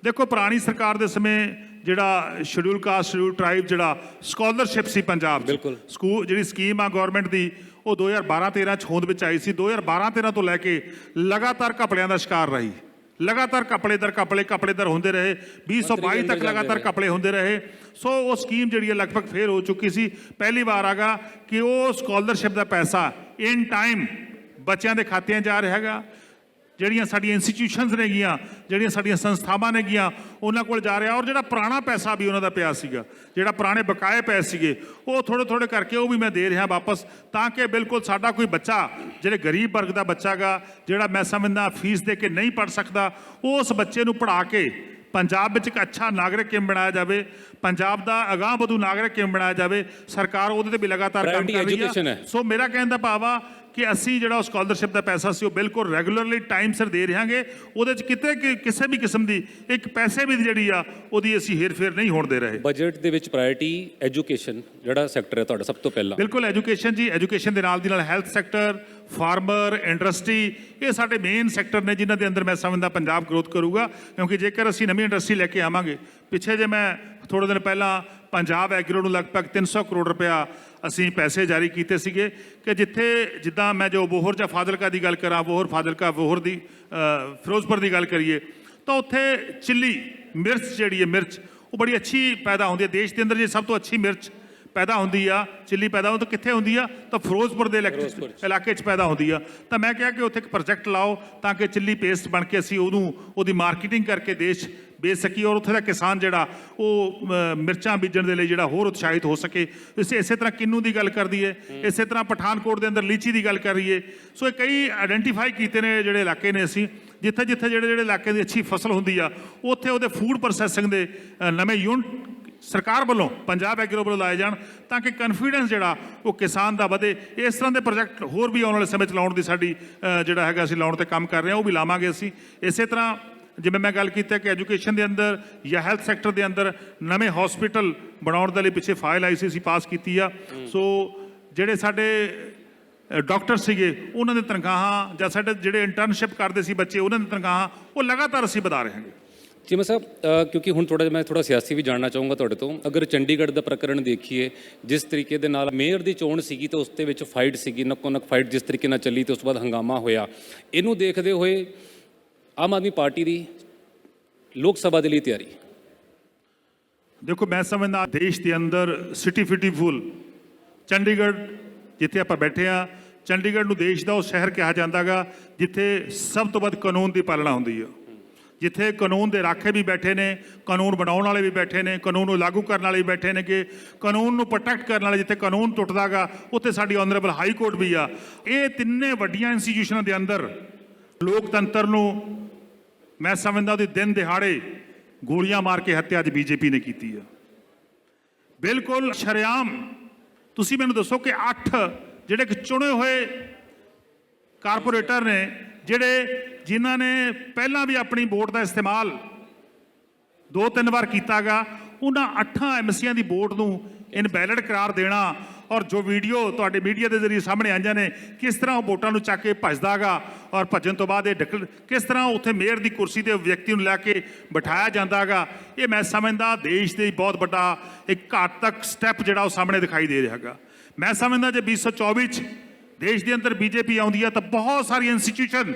Speaker 4: ਦੇਖੋ ਪੁਰਾਣੀ ਸਰਕਾਰ ਦੇ ਸਮੇਂ ਜਿਹੜਾ ਸ਼ਡਿਊਲ ਕਾਸਟ ਸ਼ਡਿਊਲ ਟ੍ਰਾਈਬ ਜਿਹੜਾ ਸਕਾਲਰਸ਼ਿਪ ਸੀ ਪੰਜਾਬ 'ਚ। ਸਕੂਲ ਜਿਹੜੀ ਸਕੀਮ ਆ ਗਵਰਨਮੈਂਟ ਦੀ ਉਹ 2012-13 ਚ ਹੋਂਦ ਵਿੱਚ ਆਈ ਸੀ। 2012-13 ਤੋਂ ਲੈ ਕੇ ਲਗਾਤਾਰ ਘਪਲਿਆਂ ਦਾ ਸ਼ਿਕਾਰ ਰਹੀ। ਲਗਾਤਾਰ ਕਪੜੇ ਦਰ ਕਪੜੇ ਕਪੜੇ ਦਰ ਹੁੰਦੇ ਰਹੇ। 2022 ਤੱਕ ਲਗਾਤਾਰ। ਕਪੜੇ ਹੁੰਦੇ ਰਹੇ। ਸੋ ਉਹ ਸਕੀਮ ਜਿਹੜੀ ਹੈ ਲਗਭਗ ਫੇਲ ਹੋ ਚੁੱਕੀ ਸੀ। ਪਹਿਲੀ ਵਾਰ ਆਗਾ ਕਿ ਉਹ ਸਕਾਲਰਸ਼ਿਪ ਦਾ ਪੈਸਾ ਇਨ ਟਾਈਮ ਬੱਚਿਆਂ ਦੇ ਖਾਤਿਆਂ ਜਾ ਰਿਹਾ ਹੈਗਾ। ਜਿਹੜੀਆਂ ਸਾਡੀਆਂ ਇੰਸਟੀਟਿਊਸ਼ਨਸ ਨੇਗੀਆਂ ਜਿਹੜੀਆਂ ਸਾਡੀਆਂ ਸੰਸਥਾਵਾਂ ਨੇਗੀਆਂ ਉਹਨਾਂ ਕੋਲ ਜਾ ਰਿਹਾ ਔਰ ਜਿਹੜਾ ਪੁਰਾਣਾ ਪੈਸਾ ਵੀ ਉਹਨਾਂ ਦਾ ਪਿਆ ਸੀਗਾ ਜਿਹੜਾ ਪੁਰਾਣੇ ਬਕਾਏ ਪਏ ਸੀਗੇ ਉਹ ਥੋੜੇ ਥੋੜੇ ਕਰਕੇ ਉਹ ਵੀ ਮੈਂ ਦੇ ਰਿਹਾ ਵਾਪਸ ਤਾਂ ਕਿ ਬਿਲਕੁਲ ਸਾਡਾ ਕੋਈ ਬੱਚਾ ਜਿਹੜੇ ਗਰੀਬ ਵਰਗ ਦਾ ਬੱਚਾਗਾ ਜਿਹੜਾ ਮੈਂ ਸਮਝਦਾ ਫੀਸ ਦੇ ਕੇ ਨਹੀਂ ਪੜ ਸਕਦਾ ਉਸ ਬੱਚੇ ਨੂੰ ਪੜ੍ਹਾ ਕੇ ਪੰਜਾਬ ਵਿੱਚ ਇੱਕ ਅੱਛਾ ਨਾਗਰਿਕ ਕਿਵੇਂ ਬਣਾਇਆ ਜਾਵੇ ਪੰਜਾਬ ਦਾ ਅਗਾਂਹ ਵਧੂ ਨਾਗਰਿਕ ਕਿਵੇਂ ਬਣਾਇਆ ਜਾਵੇ ਸਰਕਾਰ ਉਹਦੇ ਤੇ ਵੀ ਲਗਾਤਾਰ ਕੰਮ ਕਰ ਰਹੀ ਹੈ। ਸੋ ਮੇਰਾ ਕਹਿਣ ਦਾ ਭਾਵ ਆ ਕਿ ਅਸੀਂ ਜਿਹੜਾ ਸਕਾਲਰਸ਼ਿਪ ਦਾ ਪੈਸਾ ਸੀ ਉਹ ਬਿਲਕੁਲ ਰੈਗੂਲਰਲੀ ਟਾਈਮ ਸਿਰ ਦੇ ਰਹਾਂਗੇ ਉਹਦੇ ਚ ਕਿਤੇ ਕਿਸੇ ਵੀ ਕਿਸਮ ਦੀ ਇੱਕ ਪੈਸੇ ਵੀ ਜਿਹੜੀ ਆ ਉਹਦੀ ਅਸੀਂ ਹੇਰ-ਫੇਰ ਨਹੀਂ ਹੋਣ ਦੇ ਰਹੇ।
Speaker 3: ਬਜਟ ਦੇ ਵਿੱਚ ਪ੍ਰਾਇੋਰਟੀ ਐਜੂਕੇਸ਼ਨ ਜਿਹੜਾ ਸੈਕਟਰ ਹੈ ਤੁਹਾਡਾ ਸਭ ਤੋਂ ਪਹਿਲਾਂ।
Speaker 4: ਬਿਲਕੁਲ ਐਜੂਕੇਸ਼ਨ ਜੀ ਐਜੂਕੇਸ਼ਨ ਦੇ ਨਾਲ ਦੀ ਨਾਲ ਹੈਲਥ ਸੈਕਟਰ ਫਾਰਮਰ ਇੰਡਸਟਰੀ ਇਹ ਸਾਡੇ ਮੇਨ ਸੈਕਟਰ ਨੇ ਜਿਨ੍ਹਾਂ ਦੇ ਅੰਦਰ ਮੈਂ ਸਮਝਦਾ ਪੰਜਾਬ ਗਰੋਥ ਕਰੂਗਾ ਕਿਉਂਕਿ ਜੇਕਰ ਅਸੀਂ ਨਵੀਂ ਇੰਡਸਟਰੀ ਲੈ ਕੇ ਆਵਾਂਗੇ ਪਿੱਛੇ ਜੇ ਮੈਂ ਥੋੜੇ ਦਿਨ ਪਹਿਲਾਂ ਪੰਜਾਬ ਐਗਰੋ ਨੂੰ ਲਗਭਗ 300 ਕਰੋੜ ਰੁਪਇਆ ਅਸੀਂ ਪੈਸੇ ਜਾਰੀ ਕੀਤੇ ਸੀਗੇ ਕਿ ਜਿੱਥੇ ਜਿੱਦਾਂ ਮੈਂ ਜੋ ਬੋਹਰ ਜਾਂ ਫਾਜ਼ਿਲਕਾ ਦੀ ਗੱਲ ਕਰਾਂ ਬੋਹਰ ਫਾਜ਼ਿਲਕਾ ਬੋਹਰ ਦੀ ਫਿਰੋਜ਼ਪੁਰ ਦੀ ਗੱਲ ਕਰੀਏ ਤਾਂ ਉੱਥੇ ਚਿੱਲੀ ਮਿਰਚ ਜਿਹੜੀ ਹੈ ਮਿਰਚ ਉਹ ਬੜੀ ਅੱਛੀ ਪੈਦਾ ਹੁੰਦੀ ਹੈ। ਦੇਸ਼ ਦੇ ਅੰਦਰ ਜੇ ਸਭ ਤੋਂ ਅੱਛੀ ਮਿਰਚ ਪੈਦਾ ਹੁੰਦੀ ਆ ਚਿੱਲੀ ਪੈਦਾ ਹੁੰਦੀ ਤਾਂ ਕਿੱਥੇ ਹੁੰਦੀ ਆ? ਤਾਂ ਫਿਰੋਜ਼ਪੁਰ ਦੇ ਇਲਾਕੇ 'ਚ ਪੈਦਾ ਹੁੰਦੀ ਆ। ਤਾਂ ਮੈਂ ਕਿਹਾ ਕਿ ਉੱਥੇ ਇੱਕ ਪ੍ਰੋਜੈਕਟ ਲਾਓ ਤਾਂ ਕਿ ਚਿੱਲੀ ਪੇਸਟ ਬਣ ਕੇ ਅਸੀਂ ਉਹਨੂੰ ਉਹਦੀ ਮਾਰਕੀਟਿੰਗ ਕਰਕੇ ਦੇਸ਼ ਵੇਚ ਸਕੀਏ ਔਰ ਉੱਥੇ ਦਾ ਕਿਸਾਨ ਜਿਹੜਾ, ਉਹ ਮਿਰਚਾਂ ਬੀਜਣ ਦੇ ਲਈ ਜਿਹੜਾ ਹੋਰ ਉਤਸ਼ਾਹਿਤ ਹੋ ਸਕੇ। ਇਸੇ ਇਸੇ ਤਰ੍ਹਾਂ ਕਿੰਨੂ ਦੀ ਗੱਲ ਕਰਦੀ ਹੈ ਇਸੇ ਤਰ੍ਹਾਂ ਪਠਾਨਕੋਟ ਦੇ ਅੰਦਰ ਲੀਚੀ ਦੀ ਗੱਲ ਕਰ ਰਹੀਏ ਸੋ ਇਹ ਕਈ ਆਇਡੈਂਟੀਫਾਈ ਕੀਤੇ ਨੇ ਜਿਹੜੇ ਇਲਾਕੇ ਨੇ ਅਸੀਂ ਜਿੱਥੇ ਜਿੱਥੇ ਜਿਹੜੇ ਜਿਹੜੇ ਇਲਾਕੇ ਦੀ ਅੱਛੀ ਫਸਲ ਹੁੰਦੀ ਆ, ਉੱਥੇ ਉਹਦੇ ਫੂਡ ਪ੍ਰੋਸੈਸਿੰਗ ਦੇ ਨਵੇਂ ਯੂਨਿਟ ਸਰਕਾਰ ਵੱਲੋਂ, ਪੰਜਾਬ ਐਗਰੋ ਵੱਲੋਂ ਲਾਏ ਜਾਣ, ਤਾਂ ਕਿ ਕਨਫੀਡੈਂਸ ਜਿਹੜਾ, ਉਹ ਕਿਸਾਨ ਦਾ ਵਧੇ। ਇਸ ਤਰ੍ਹਾਂ ਦੇ ਪ੍ਰੋਜੈਕਟ ਹੋਰ ਵੀ ਆਉਣ ਵਾਲੇ ਸਮੇਂ ਚ ਲਾਉਣ ਦੀ ਸਾਡੀ ਜਿਹੜਾ ਹੈਗਾ ਅਸੀਂ ਲਾਉਣ ਤੇ ਕੰਮ ਕਰ ਰਹੇ ਹਾਂ, ਉਹ ਵੀ ਲਾਵਾਂਗੇ ਅਸੀਂ। ਇਸੇ ਤਰ੍ਹਾਂ ਜਿਵੇਂ ਮੈਂ ਗੱਲ ਕੀਤੀ ਕਿ ਐਜੂਕੇਸ਼ਨ ਦੇ ਅੰਦਰ ਜਾਂ ਹੈਲਥ ਸੈਕਟਰ ਦੇ ਅੰਦਰ ਨਵੇਂ ਹਸਪੀਟਲ ਬਣਾਉਣ ਦੇ ਲਈ ਪਿੱਛੇ ਫਾਈਲ ਆਈ ਸੀ ਅਸੀਂ ਪਾਸ ਕੀਤੀ ਆ। ਸੋ ਜਿਹੜੇ ਸਾਡੇ ਅ, ਡਾਕਟਰ ਸੀਗੇ ਉਹਨਾਂ ਦੇ ਤਨਖਾਹਾਂ ਜਾਂ ਸਾਡੇ ਜਿਹੜੇ ਇੰਟਰਨਸ਼ਿਪ ਕਰਦੇ ਸੀ ਬੱਚੇ ਉਹਨਾਂ ਦੀ ਤਨਖਾਹਾਂ ਉਹ ਲਗਾਤਾਰ ਅਸੀਂ ਵਧਾ ਰਹੇ ਹਾਂਗੇ।
Speaker 3: ਚੀਮਾ ਸਾਹਿਬ ਕਿਉਂਕਿ ਹੁਣ ਥੋੜਾ ਮੈਂ ਥੋੜਾ ਸਿਆਸੀ ਵੀ ਜਾਣਨਾ ਚਾਹੂੰਗਾ ਤੁਹਾਡੇ ਤੋਂ। ਅਗਰ ਚੰਡੀਗੜ੍ਹ ਦਾ ਪ੍ਰਕਰਣ ਦੇਖੀਏ ਜਿਸ ਤਰੀਕੇ ਦੇ ਨਾਲ ਮੇਅਰ ਦੀ ਚੋਣ ਸੀਗੀ ਤਾਂ ਉਸ ਦੇ ਵਿੱਚ ਫਾਈਟ ਸੀਗੀ ਨੱਕੋ ਨੱਕ ਫਾਈਟ ਜਿਸ ਤਰੀਕੇ ਨਾਲ ਚੱਲੀ ਤੇ ਉਸ ਤੋਂ ਬਾਅਦ ਹੰਗਾਮਾ ਹੋਇਆ। ਇਹਨੂੰ ਦੇਖਦੇ ਹੋਏ ਆਮ ਆਦਮੀ ਪਾਰਟੀ ਦੀ ਲੋਕ ਸਭਾ ਦੇ ਲਈ ਤਿਆਰੀ।
Speaker 4: ਦੇਖੋ, ਮੈਂ ਸਮਝਦਾ ਦੇਸ਼ ਦੇ ਅੰਦਰ ਸਿਟੀ ਫਿਟੀ ਫੁੱਲ। ਚੰਡੀਗੜ੍ਹ ਜਿੱਥੇ ਆਪਾਂ ਬੈਠੇ ਆ ਚੰਡੀਗੜ੍ਹ ਨੂੰ ਦੇਸ਼ ਦਾ ਉਹ ਸ਼ਹਿਰ ਕਿਹਾ ਜਾਂਦਾਗਾ, ਜਿੱਥੇ ਸਭ ਤੋਂ ਵੱਧ ਕਾਨੂੰਨ ਦੀ ਪਾਲਣਾ ਹੁੰਦੀ ਆ। ਜਿੱਥੇ ਕਾਨੂੰਨ ਦੇ ਰਾਖੇ ਵੀ ਬੈਠੇ ਨੇ, ਕਾਨੂੰਨ ਬਣਾਉਣ ਵਾਲੇ ਵੀ ਬੈਠੇ ਨੇ, ਕਾਨੂੰਨ ਨੂੰ ਲਾਗੂ ਕਰਨ ਵਾਲੇ ਵੀ ਬੈਠੇ ਨੇ ਕਿ ਕਾਨੂੰਨ ਨੂੰ ਪ੍ਰੋਟੈਕਟ ਕਰਨ ਵਾਲੇ ਜਿੱਥੇ ਕਾਨੂੰਨ ਟੁੱਟਦਾਗਾ, ਉੱਥੇ ਸਾਡੀ ਆਨਰੇਬਲ ਹਾਈ ਕੋਰਟ ਵੀ ਆ। ਇਹ ਤਿੰਨੇ ਵੱਡੀਆਂ ਇੰਸਟੀਟਿਊਸ਼ਨਾਂ ਦੇ ਅੰਦਰ ਲੋਕਤੰਤਰ ਨੂੰ ਮੈਂ ਸਮਝਦਾ ਉਹਦੀ ਦਿਨ ਦਿਹਾੜੇ ਗੋਲੀਆਂ ਮਾਰ ਕੇ ਹੱਤਿਆ ਅੱਜ ਬੀਜੇਪੀ ਨੇ ਕੀਤੀ ਆ। ਬਿਲਕੁਲ ਸ਼ਰੇਆਮ। ਤੁਸੀਂ ਮੈਨੂੰ ਦੱਸੋ ਕਿ 8 ਜਿਹੜੇ ਕਿ ਚੁਣੇ ਹੋਏ ਕਾਰਪੋਰੇਟਰ ਨੇ, ਜਿਹੜੇ ਜਿਨ੍ਹਾਂ ਨੇ ਪਹਿਲਾਂ ਵੀ ਆਪਣੀ ਵੋਟ ਦਾ ਇਸਤੇਮਾਲ ਦੋ ਤਿੰਨ ਵਾਰ ਕੀਤਾਗਾ, ਉਹਨਾਂ ਅੱਠਾਂ ਐਮਸੀਆਂ ਦੀ ਵੋਟ ਨੂੰ ਇਨਵੈਲਿਡ ਕਰਾਰ ਦੇਣਾ ਔਰ ਜੋ ਵੀਡੀਓ ਤੁਹਾਡੇ ਮੀਡੀਆ ਦੇ ਜ਼ਰੀਏ ਸਾਹਮਣੇ ਆਈਆਂ ਨੇ, ਕਿਸ ਤਰ੍ਹਾਂ ਉਹ ਵੋਟਾਂ ਨੂੰ ਚੱਕ ਕੇ ਭੱਜਦਾਗਾ? ਔਰ ਭੱਜਣ ਤੋਂ ਬਾਅਦ ਇਹ ਡਿਕਲ, ਕਿਸ ਤਰ੍ਹਾਂ ਉੱਥੇ ਮੇਅਰ ਦੀ ਕੁਰਸੀ ਤੇ ਵਿਅਕਤੀ ਨੂੰ ਲੈ ਕੇ ਬਿਠਾਇਆ ਜਾਂਦਾਗਾ? ਇਹ ਮੈਂ ਸਮਝਦਾ ਦੇਸ਼ ਦੇ ਬਹੁਤ ਵੱਡਾ ਇੱਕ ਘਾਤਕ ਸਟੈਪ ਜਿਹੜਾ ਉਹ ਸਾਹਮਣੇ ਦਿਖਾਈ ਦੇ ਰਿਹਾਗਾ। ਮੈਂ ਸਮਝਦਾ ਜੇ 2024 ਚ ਦੇਸ਼ ਦੇ ਅੰਦਰ ਬੀਜੇਪੀ ਆਉਂਦੀ ਹੈ ਤਾਂ ਬਹੁਤ ਸਾਰੀਆਂ ਇੰਸਟੀਟਿਊਸ਼ਨ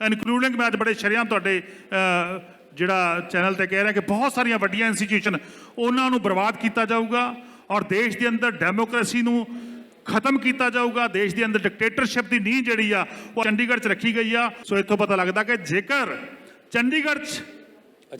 Speaker 4: ਇਨਕਲੂਡਿੰਗ ਮੈਂ ਅੱਜ ਬੜੇ ਸ਼ਰਿਆਂ ਤੁਹਾਡੇ ਜਿਹੜਾ ਚੈਨਲ ਤੇ ਕਹਿ ਰਿਹਾ ਕਿ ਬਹੁਤ ਸਾਰੀਆਂ ਵੱਡੀਆਂ ਇੰਸਟੀਟਿਊਸ਼ਨ ਉਹਨਾਂ ਨੂੰ ਬਰਬਾਦ ਕੀਤਾ ਜਾਊਗਾ। ਔਰ ਦੇਸ਼ ਦੇ ਅੰਦਰ ਡੈਮੋਕ੍ਰੇਸੀ ਨੂੰ ਖਤਮ ਕੀਤਾ ਜਾਊਗਾ ਦੇਸ਼ ਦੇ ਅੰਦਰ ਡਿਕਟੇਟਰਸ਼ਿਪ ਦੀ ਨੀਂਹ ਜਿਹੜੀ ਆ ਉਹ ਚੰਡੀਗੜ੍ਹ 'ਚ ਰੱਖੀ ਗਈ ਆ। ਸੋ ਇੱਥੋਂ ਪਤਾ ਲੱਗਦਾ ਕਿ ਜੇਕਰ ਚੰਡੀਗੜ੍ਹ 'ਚ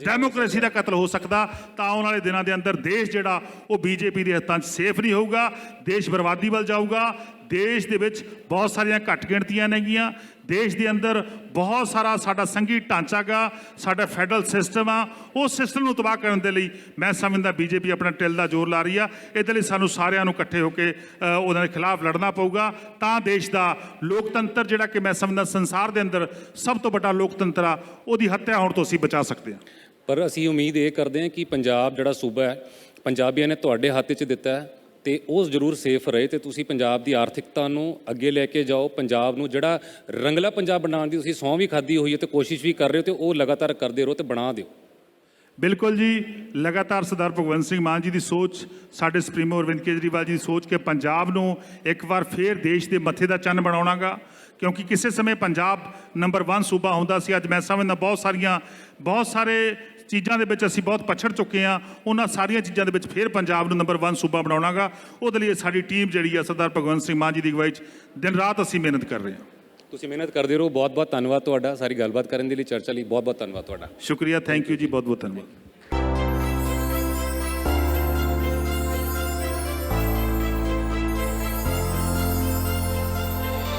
Speaker 4: ਡੈਮੋਕ੍ਰੇਸੀ ਦਾ ਕਤਲ ਹੋ ਸਕਦਾ ਤਾਂ ਆਉਣ ਵਾਲੇ ਦਿਨਾਂ ਦੇ ਅੰਦਰ ਦੇਸ਼ ਜਿਹੜਾ ਉਹ ਬੀਜੇਪੀ ਦੇ ਹੱਥਾਂ 'ਚ ਸੇਫ ਨਹੀਂ ਹੋਊਗਾ ਦੇਸ਼ ਬਰਬਾਦੀ ਵੱਲ ਜਾਊਗਾ। ਦੇਸ਼ ਦੇ ਵਿੱਚ ਬਹੁਤ ਸਾਰੀਆਂ ਘੱਟ ਗਿਣਤੀਆਂ ਨੇਗੀਆਂ ਦੇਸ਼ ਦੇ ਅੰਦਰ ਬਹੁਤ ਸਾਰਾ ਸਾਡਾ ਸੰਘੀ ਢਾਂਚਾ ਗਾ, ਸਾਡਾ ਫੈਡਰਲ ਸਿਸਟਮ ਆ ਉਹ ਸਿਸਟਮ ਨੂੰ ਤਬਾਹ ਕਰਨ ਦੇ ਲਈ ਮੈਂ ਸਮਝਦਾ ਬੀਜੇਪੀ ਆਪਣਾ ਟਿਲ ਦਾ ਜ਼ੋਰ ਲਾ ਰਹੀ ਆ। ਇਹਦੇ ਲਈ ਸਾਨੂੰ ਸਾਰਿਆਂ ਨੂੰ ਇਕੱਠੇ ਹੋ ਕੇ ਉਹਨਾਂ ਦੇ ਖਿਲਾਫ ਲੜਨਾ ਪਊਗਾ। ਤਾਂ ਦੇਸ਼ ਦਾ ਲੋਕਤੰਤਰ ਜਿਹੜਾ ਕਿ ਮੈਂ ਸਮਝਦਾ ਸੰਸਾਰ ਦੇ ਅੰਦਰ ਸਭ ਤੋਂ ਵੱਡਾ ਲੋਕਤੰਤਰ ਆ, ਉਹਦੀ ਹੱਤਿਆ ਹੋਣ ਤੋਂ ਅਸੀਂ ਬਚਾ ਸਕਦੇ ਹਾਂ
Speaker 3: ਪਰ ਅਸੀਂ ਉਮੀਦ ਇਹ ਕਰਦੇ ਹਾਂ ਕਿ ਪੰਜਾਬ ਜਿਹੜਾ ਸੂਬਾ ਹੈ, ਪੰਜਾਬੀਆਂ ਨੇ ਤੁਹਾਡੇ ਹੱਥ 'ਚ ਦਿੱਤਾ ਹੈ ਤੇ ਉਹ ਜ਼ਰੂਰ ਸੇਫ ਰਹੇ ਤੇ ਤੁਸੀਂ ਪੰਜਾਬ ਦੀ ਆਰਥਿਕਤਾ ਨੂੰ ਅੱਗੇ ਲੈ ਕੇ ਜਾਓ। ਪੰਜਾਬ ਨੂੰ ਜਿਹੜਾ ਰੰਗਲਾ ਪੰਜਾਬ ਬਣਾਉਣ ਦੀ ਤੁਸੀਂ ਸਹੁੰ ਵੀ ਖਾਦੀ ਹੋਈ ਹੈ ਤੇ ਕੋਸ਼ਿਸ਼ ਵੀ ਕਰ ਰਹੇ ਹੋ ਤੇ ਉਹ ਲਗਾਤਾਰ ਕਰਦੇ ਰਹੋ ਤੇ ਬਣਾ ਦਿਓ।
Speaker 4: ਬਿਲਕੁਲ ਜੀ, ਲਗਾਤਾਰ ਸਰਦਾਰ ਭਗਵੰਤ ਸਿੰਘ ਮਾਨ ਜੀ ਦੀ ਸੋਚ, ਸਾਡੇ ਸੁਪਰੀਮੋ ਅਰਵਿੰਦ ਕੇਜਰੀਵਾਲ ਜੀ ਦੀ ਸੋਚ ਕਿ ਪੰਜਾਬ ਨੂੰ ਇੱਕ ਵਾਰ ਫੇਰ ਦੇਸ਼ ਦੇ ਮੱਥੇ ਦਾ ਚੰਨ ਬਣਾਉਣਾਗਾ, ਕਿਉਂਕਿ ਕਿਸੇ ਸਮੇਂ ਪੰਜਾਬ ਨੰਬਰ 1 ਸੂਬਾ ਹੁੰਦਾ ਸੀ, ਅੱਜ ਮੈਂ ਸਮਝਦਾ ਬਹੁਤ ਸਾਰੀਆਂ, ਬਹੁਤ ਸਾਰੇ ਚੀਜ਼ਾਂ ਦੇ ਵਿੱਚ ਅਸੀਂ ਬਹੁਤ ਪਛੜ ਚੁੱਕੇ ਹਾਂ। ਉਹਨਾਂ ਸਾਰੀਆਂ ਚੀਜ਼ਾਂ ਦੇ ਵਿੱਚ ਫੇਰ ਪੰਜਾਬ ਨੂੰ ਨੰਬਰ 1 ਸੂਬਾ ਬਣਾਉਣਾਗਾ। ਉਹਦੇ ਲਈ ਸਾਡੀ ਟੀਮ ਜਿਹੜੀ ਆ ਸਰਦਾਰ ਭਗਵੰਤ ਸਿੰਘ ਮਾਨ ਜੀ ਦੀ ਅਗਵਾਈ 'ਚ ਦਿਨ ਰਾਤ ਅਸੀਂ ਮਿਹਨਤ ਕਰ ਰਹੇ ਹਾਂ।
Speaker 3: ਤੁਸੀਂ ਮਿਹਨਤ ਕਰਦੇ ਰਹੋ। ਬਹੁਤ ਬਹੁਤ ਧੰਨਵਾਦ ਤੁਹਾਡਾ ਸਾਰੀ ਗੱਲਬਾਤ ਕਰਨ ਦੇ ਲਈ ਚਰਚਾ ਲਈ। ਬਹੁਤ ਬਹੁਤ ਧੰਨਵਾਦ ਤੁਹਾਡਾ।
Speaker 4: ਸ਼ੁਕਰੀਆ। ਥੈਂਕ ਯੂ ਜੀ। ਬਹੁਤ ਬਹੁਤ ਧੰਨਵਾਦ।